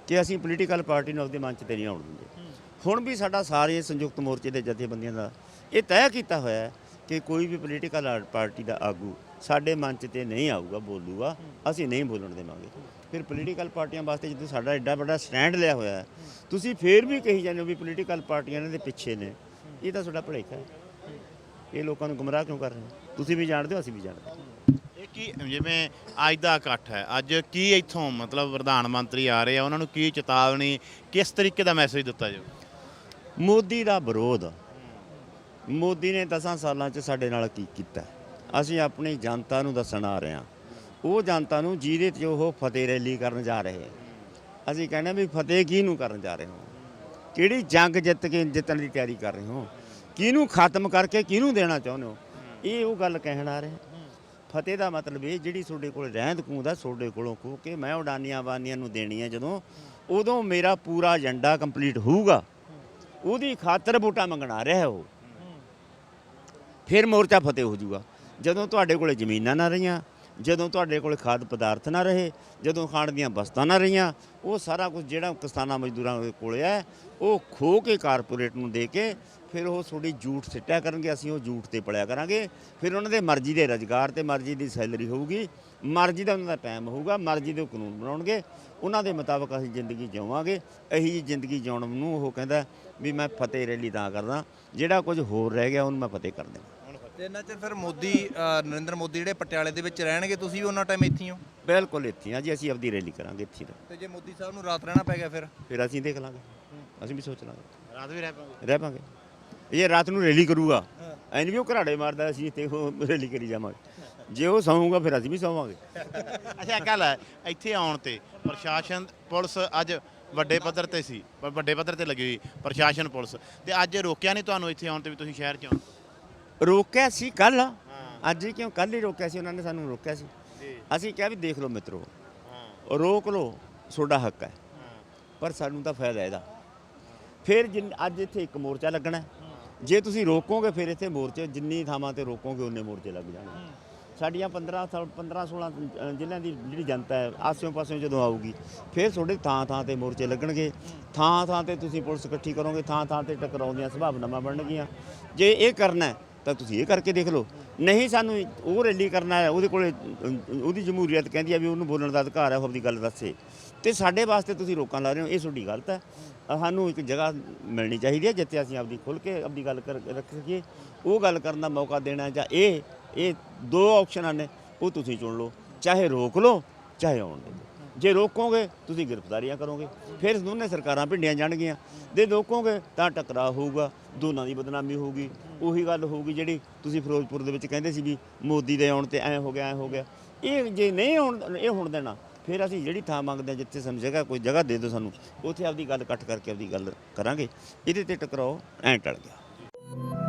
ਕਿ ਅਸੀਂ ਪੋਲੀਟੀਕਲ ਪਾਰਟੀ ਨੂੰ ਆਪਦੇ ਮੰਚ ਤੇ ਨਹੀਂ ਆਉਣ ਦਿੰਦੇ। ਹੁਣ ਵੀ ਸਾਡਾ ਸਾਰੇ ਸੰਯੁਕਤ ਮੋਰਚੇ ਦੇ ਜਥੇਬੰਦੀਆਂ ਦਾ ਇਹ ਤੈਅ ਕੀਤਾ ਹੋਇਆ ਹੈ ਕਿ ਕੋਈ ਵੀ ਪੋਲੀਟੀਕਲ ਪਾਰਟੀ ਦਾ ਆਗੂ ਸਾਡੇ ਮੰਚ ਤੇ ਨਹੀਂ ਆਊਗਾ ਬੋਲੂਗਾ। ਅਸੀਂ ਨਹੀਂ ਬੋਲਣ ਦੇਵਾਂਗੇ। ਫਿਰ ਪੋਲੀਟੀਕਲ ਪਾਰਟੀਆਂ ਵਾਸਤੇ ਜਦੋਂ ਸਾਡਾ ਐਡਾ ਵੱਡਾ ਸਟੈਂਡ ਲਿਆ ਹੋਇਆ ਹੈ ਤੁਸੀਂ ਫੇਰ ਵੀ ਕਹੀ ਜਾਂਦੇ ਹੋ ਵੀ ਪੋਲੀਟੀਕਲ ਪਾਰਟੀਆਂ ਇਹਨਾਂ ਦੇ ਪਿੱਛੇ ਨੇ। ਇਹ ਤਾਂ ਤੁਹਾਡਾ ਭੁਲੇਖਾ ਹੈ। ਇਹ ਲੋਕਾਂ ਨੂੰ ਗੁੰਮਰਾਹ ਕਿਉਂ ਕਰ ਰਹੇ ਹੋ? ਤੁਸੀਂ ਵੀ ਜਾਣਦੇ ਹੋ ਅਸੀਂ ਵੀ ਜਾਣਦੇ ਹਾਂ। ਇਹ ਕੀ ਜਿਵੇਂ ਅੱਜ ਦਾ ਇਕੱਠ ਹੈ ਅੱਜ ਕੀ ਇੱਥੋਂ ਮਤਲਬ ਪ੍ਰਧਾਨ ਮੰਤਰੀ ਆ ਰਹੇ ਆ ਉਹਨਾਂ ਨੂੰ ਕੀ ਚੇਤਾਵਨੀ ਕਿਸ ਤਰੀਕੇ ਦਾ ਮੈਸੇਜ ਦਿੱਤਾ ਜਾਊ? ਮੋਦੀ ਦਾ ਵਿਰੋਧ ਮੋਦੀ ਨੇ 10 ਸਾਲਾਂ 'ਚ ਸਾਡੇ ਨਾਲ ਕੀ ਕੀਤਾ? ਅਸੀਂ ਆਪਣੀ ਜਨਤਾ ਨੂੰ ਦੱਸਣ ਆ ਰਹੇ ਹਾਂ। ਉਹ ਜਨਤਾ ਨੂੰ ਜਿਹਦੇ 'ਤੇ ਉਹ ਫਤਿਹ ਰੈਲੀ ਕਰਨ ਜਾ ਰਹੇ ਅਸੀਂ ਕਹਿੰਦੇ ਵੀ ਫਤਿਹ ਕਿਹਨੂੰ ਕਰਨ ਜਾ ਰਹੇ ਹੋ? ਕਿਹੜੀ ਜੰਗ ਜਿੱਤ ਕੇ ਜਿੱਤਣ ਦੀ ਤਿਆਰੀ ਕਰ ਰਹੇ ਹੋ? ਕਿਹਨੂੰ ਖਤਮ ਕਰਕੇ ਕਿਹਨੂੰ ਦੇਣਾ ਚਾਹੁੰਦੇ ਹੋ? ਇਹ ਉਹ ਗੱਲ ਕਹਿਣ ਆ ਰਹੇ ਫਤਿਹ ਦਾ ਮਤਲਬ ਇਹ ਜਿਹੜੀ ਤੁਹਾਡੇ ਕੋਲ ਰਹਿੰਦ ਖੂੰਹਦ ਆ, ਤੁਹਾਡੇ ਕੋਲੋਂ ਖੋ ਕੇ ਮੈਂ ਉਡਾਨੀਆਂ ਬਾਨੀਆਂ ਨੂੰ ਦੇਣੀ ਹੈ ਜਦੋਂ, ਉਦੋਂ ਮੇਰਾ ਪੂਰਾ ਏਜੰਡਾ ਕੰਪਲੀਟ ਹੋਊਗਾ। ਉਹਦੀ ਖਾਤਰ ਵੋਟਾਂ ਮੰਗਣਾ ਰਿਹਾ ਉਹ। ਫਿਰ ਮੋਰਚਾ ਫਤਿਹ ਹੋ ਜਾਊਗਾ। ਜਦੋਂ ਤੁਹਾਡੇ ਕੋਲੇ ਜ਼ਮੀਨਾਂ ਨਾ ਰਹੀਆਂ, ਜਦੋਂ ਤੁਹਾਡੇ ਕੋਲ ਖਾਦ ਪਦਾਰਥ ਨਾ ਰਹੇ, ਜਦੋਂ ਖਾਣ ਦੀਆਂ ਵਸਤਾਂ ਨਾ ਰਹੀਆਂ, ਉਹ ਸਾਰਾ ਕੁਝ ਜਿਹੜਾ ਕਿਸਾਨਾਂ ਮਜ਼ਦੂਰਾਂ ਦੇ ਕੋਲੇ ਹੈ, ਉਹ ਖੋ ਕੇ ਕਾਰਪੋਰੇਟ ਨੂੰ ਦੇ ਕੇ ਫਿਰ ਉਹ ਤੁਹਾਡੀ ਜੂਠ ਸਿੱਟਿਆ ਕਰਨਗੇ, ਅਸੀਂ ਉਹ ਜੂਠ ਤੇ ਪੜਿਆ ਕਰਾਂਗੇ। ਫਿਰ ਉਹਨਾਂ ਦੇ ਮਰਜ਼ੀ ਦੇ ਰੁਜ਼ਗਾਰ ਤੇ ਮਰਜ਼ੀ ਦੀ ਸੈਲਰੀ ਹੋਊਗੀ, ਮਰਜ਼ੀ ਦਾ ਉਹਨਾਂ ਦਾ ਟਾਈਮ ਹੋਊਗਾ, ਮਰਜ਼ੀ ਦੇ ਉਹ ਕਾਨੂੰਨ ਬਣਾਉਣਗੇ। ਉਹਨਾਂ ਦੇ ਮੁਤਾਬਕ ਅਸੀਂ ਜ਼ਿੰਦਗੀ ਜਿਉਵਾਂਗੇ ਇਹੀ ਜੀ ਜ਼ਿੰਦਗੀ ਜਿਉਣ ਨੂੰ ਉਹ ਕਹਿੰਦਾ ਵੀ ਮੈਂ ਫਤਿਹ ਰੈਲੀ ਤਾਂ ਕਰਦਾ, ਜਿਹੜਾ ਕੁਝ ਹੋਰ ਰਹਿ ਗਿਆ ਉਹਨੂੰ ਮੈਂ ਫਤਿਹ ਕਰ ਦੇਵਾਂ। ਤੇ ਇੰਨਾ ਚਿਰ ਫਿਰ ਮੋਦੀ ਅ, ਨਰਿੰਦਰ ਮੋਦੀ ਜਿਹੜੇ ਪਟਿਆਲੇ ਦੇ ਵਿੱਚ ਰਹਿਣਗੇ ਤੁਸੀਂ ਵੀ ਉਹਨਾਂ ਟਾਈਮ ਇੱਥੇ ਹੀ ਹੋ? ਬਿਲਕੁਲ ਇੱਥੇ ਆ ਜੀ ਅਸੀਂ ਆਪਦੀ ਰੈਲੀ ਕਰਾਂਗੇ ਇੱਥੇ ਹੀ ਤਾਂ। ਤੇ ਜੇ ਮੋਦੀ ਸਾਹਿਬ ਨੂੰ ਰਾਤ ਰਹਿਣਾ ਪੈ ਗਿਆ ਫਿਰ? ਫਿਰ ਅਸੀਂ ਦੇਖ ਲਾਂਗੇ। ਅਸੀਂ ਵੀ ਸੋਚ ਲਾਂਗੇ। ਰਾਤ ਵੀ ਰਹਿ ਪਾਉਂਗੇ ਰਹਿ ਪਾਂਗੇ ਇਹ ਰਾਤ ਨੂੰ ਰੈਲੀ ਕਰੂਗਾ। ਐਨ ਵੀ ਉਹ ਘਰਾੜੇ ਮਾਰਦਾ ਅਸੀਂ ਇੱਥੇ ਉਹ ਰੈਲੀ ਕਰੀ ਜਾਵਾਂਗੇ। ਜੇ ਉਹ ਸੌਂਗਾ ਫਿਰ ਅਸੀਂ ਵੀ ਸੌਵਾਂਗੇ। ਅੱਛਾ ਗੱਲ ਹੈ ਇੱਥੇ ਆਉਣ ਤੇ ਪ੍ਰਸ਼ਾਸਨ ਪੁਲਿਸ ਅੱਜ ਵੱਡੇ ਪੱਧਰ ਤੇ ਸੀ ਵੱਡੇ ਪੱਧਰ ਤੇ ਲੱਗੀ ਹੋਈ ਪ੍ਰਸ਼ਾਸਨ ਪੁਲਿਸ। ਤੇ ਅੱਜ ਰੋਕਿਆ ਨਹੀਂ ਤੁਹਾਨੂੰ ਇੱਥੇ ਆਉਣ ਤੇ ਵੀ ਤੁਸੀਂ ਸ਼ਹਿਰ ਚ ਆਉਣ? ਰੋਕਿਆ ਸੀ ਕੱਲ ਅੱਜ ਹੀ ਕਿਉਂ? ਕੱਲ ਹੀ ਰੋਕਿਆ ਸੀ ਉਹਨਾਂ ਨੇ ਸਾਨੂੰ ਰੋਕਿਆ ਸੀ। ਅਸੀਂ ਕਿਹਾ ਵੀ ਦੇਖ ਲਓ ਮਿੱਤਰੋ ਰੋਕ ਲਓ ਤੁਹਾਡਾ ਹੱਕ ਹੈ। ਪਰ ਸਾਨੂੰ ਤਾਂ ਫਾਇਦਾ ਇਹਦਾ। ਫਿਰ ਜਿੰਨ ਅੱਜ ਇੱਥੇ ਇੱਕ ਮੋਰਚਾ ਲੱਗਣਾ। ਜੇ ਤੁਸੀਂ ਰੋਕੋਗੇ ਫਿਰ ਇੱਥੇ ਮੋਰਚੇ ਜਿੰਨੀ ਥਾਵਾਂ ਤੇ ਰੋਕੋਗੇ ਉਨੇ ਮੋਰਚੇ ਲੱਗ ਜਾਣਗੇ ਸਾਡੀਆਂ 15 ਸਾਲ 15 16 ਅ, ਜ਼ਿਲ੍ਹਿਆਂ ਦੀ ਜਿਹੜੀ ਜਨਤਾ ਹੈ ਆਸਿਓਂ ਪਾਸਿਓਂ ਜਦੋਂ ਆਊਗੀ ਫਿਰ ਤੁਹਾਡੇ ਥਾਂ ਥਾਂ ਤੇ ਮੋਰਚੇ ਲੱਗਣਗੇ। ਥਾਂ ਥਾਂ ਤੇ ਤੁਸੀਂ ਪੁਲਿਸ ਇਕੱਠੀ ਕਰੋਗੇ ਥਾਂ ਥਾਂ ਤੇ ਟਕਰਾਉਣ ਦੀਆਂ ਸੰਭਾਵਨਾਵਾਂ ਬਣਨਗੀਆਂ। ਜੇ ਇਹ ਕਰਨਾ ਤਾਂ ਤੁਸੀਂ ਇਹ ਕਰਕੇ ਦੇਖ ਲਓ। ਨਹੀਂ ਸਾਨੂੰ ਉਹ ਰੈਲੀ ਕਰਨਾ ਹੈ, ਉਹਦੇ ਕੋਲੇ, ਉਹਦੀ ਜਮਹੂਰੀਅਤ ਕਹਿੰਦੀ ਆ ਵੀ ਉਹਨੂੰ ਬੋਲਣ ਦਾ ਅਧਿਕਾਰ ਹੈ, ਉਹ ਆਪਦੀ ਗੱਲ ਦੱਸੇ। ਤੇ ਸਾਡੇ ਵਾਸਤੇ ਤੁਸੀਂ ਰੋਕਾਂ ਲਾ ਰਹੇ ਹੋ, ਇਹ ਤੁਹਾਡੀ ਗਲਤ ਹੈ। ਸਾਨੂੰ ਇੱਕ ਜਗ੍ਹਾ ਮਿਲਣੀ ਚਾਹੀਦੀ ਹੈ, ਜਿੱਥੇ ਅਸੀਂ ਆਪਦੀ ਖੁੱਲ ਕੇ ਆਪਦੀ ਗੱਲ ਕਰ, ਰੱਖ ਸਕੀਏ। ਉਹ ਗੱਲ ਕਰਨ ਦਾ ਮੌਕਾ ਦੇਣਾ ਜਾਂ ਇਹ ਇਹ ਦੋ ਆਪਸ਼ਨਾਂ ਨੇ ਉਹ ਤੁਸੀਂ ਚੁਣ ਲਓ। ਚਾਹੇ ਰੋਕ ਲਓ, ਚਾਹੇ ਆਉਣ ਦਿਓ। ਜੇ ਰੋਕੋਗੇ, ਤੁਸੀਂ ਗ੍ਰਿਫਤਾਰੀਆਂ ਕਰੋਗੇ। ਫਿਰ ਦੋਨੇ ਸਰਕਾਰਾਂ ਭਿੰਡੀਆਂ ਜਾਣਗੀਆਂ। ਜੇ ਰੋਕੋਗੇ, ਤਾਂ ਟਕਰਾਅ ਹੋਊਗਾ, ਦੋਨਾਂ ਦੀ ਬਦਨਾਮੀ ਹੋਊਗੀ। ਉਹੀ ਗੱਲ ਹੋਊਗੀ ਜਿਹੜੀ ਤੁਸੀਂ ਫਿਰੋਜ਼ਪੁਰ ਦੇ ਵਿੱਚ ਕਹਿੰਦੇ ਸੀ ਵੀ ਮੋਦੀ ਦੇ ਆਉਣ ਤੇ ਐ ਹੋ ਗਿਆ, ਐ ਹੋ ਗਿਆ। ਇਹ ਜੇ ਨਹੀਂ ਆਉਣ, ਇਹ ਹੁਣ ਦੇਣਾ, ਫਿਰ ਅਸੀਂ ਜਿਹੜੀ ਥਾਂ ਮੰਗਦੇ ਹਾਂ, ਜਿੱਥੇ ਸਾਨੂੰ ਜਗ੍ਹਾ, ਕੋਈ ਜਗ੍ਹਾ ਦੇ ਦਿਓ ਸਾਨੂੰ, ਉੱਥੇ ਆਪਦੀ ਗੱਲ ਕੱਟ ਕਰਕੇ ਆਪਦੀ ਗੱਲ ਕਰਾਂਗੇ। ਇਹਦੇ ਤੇ ਟਕਰਾਓ ਐਂ ਟਲ ਗਿਆ।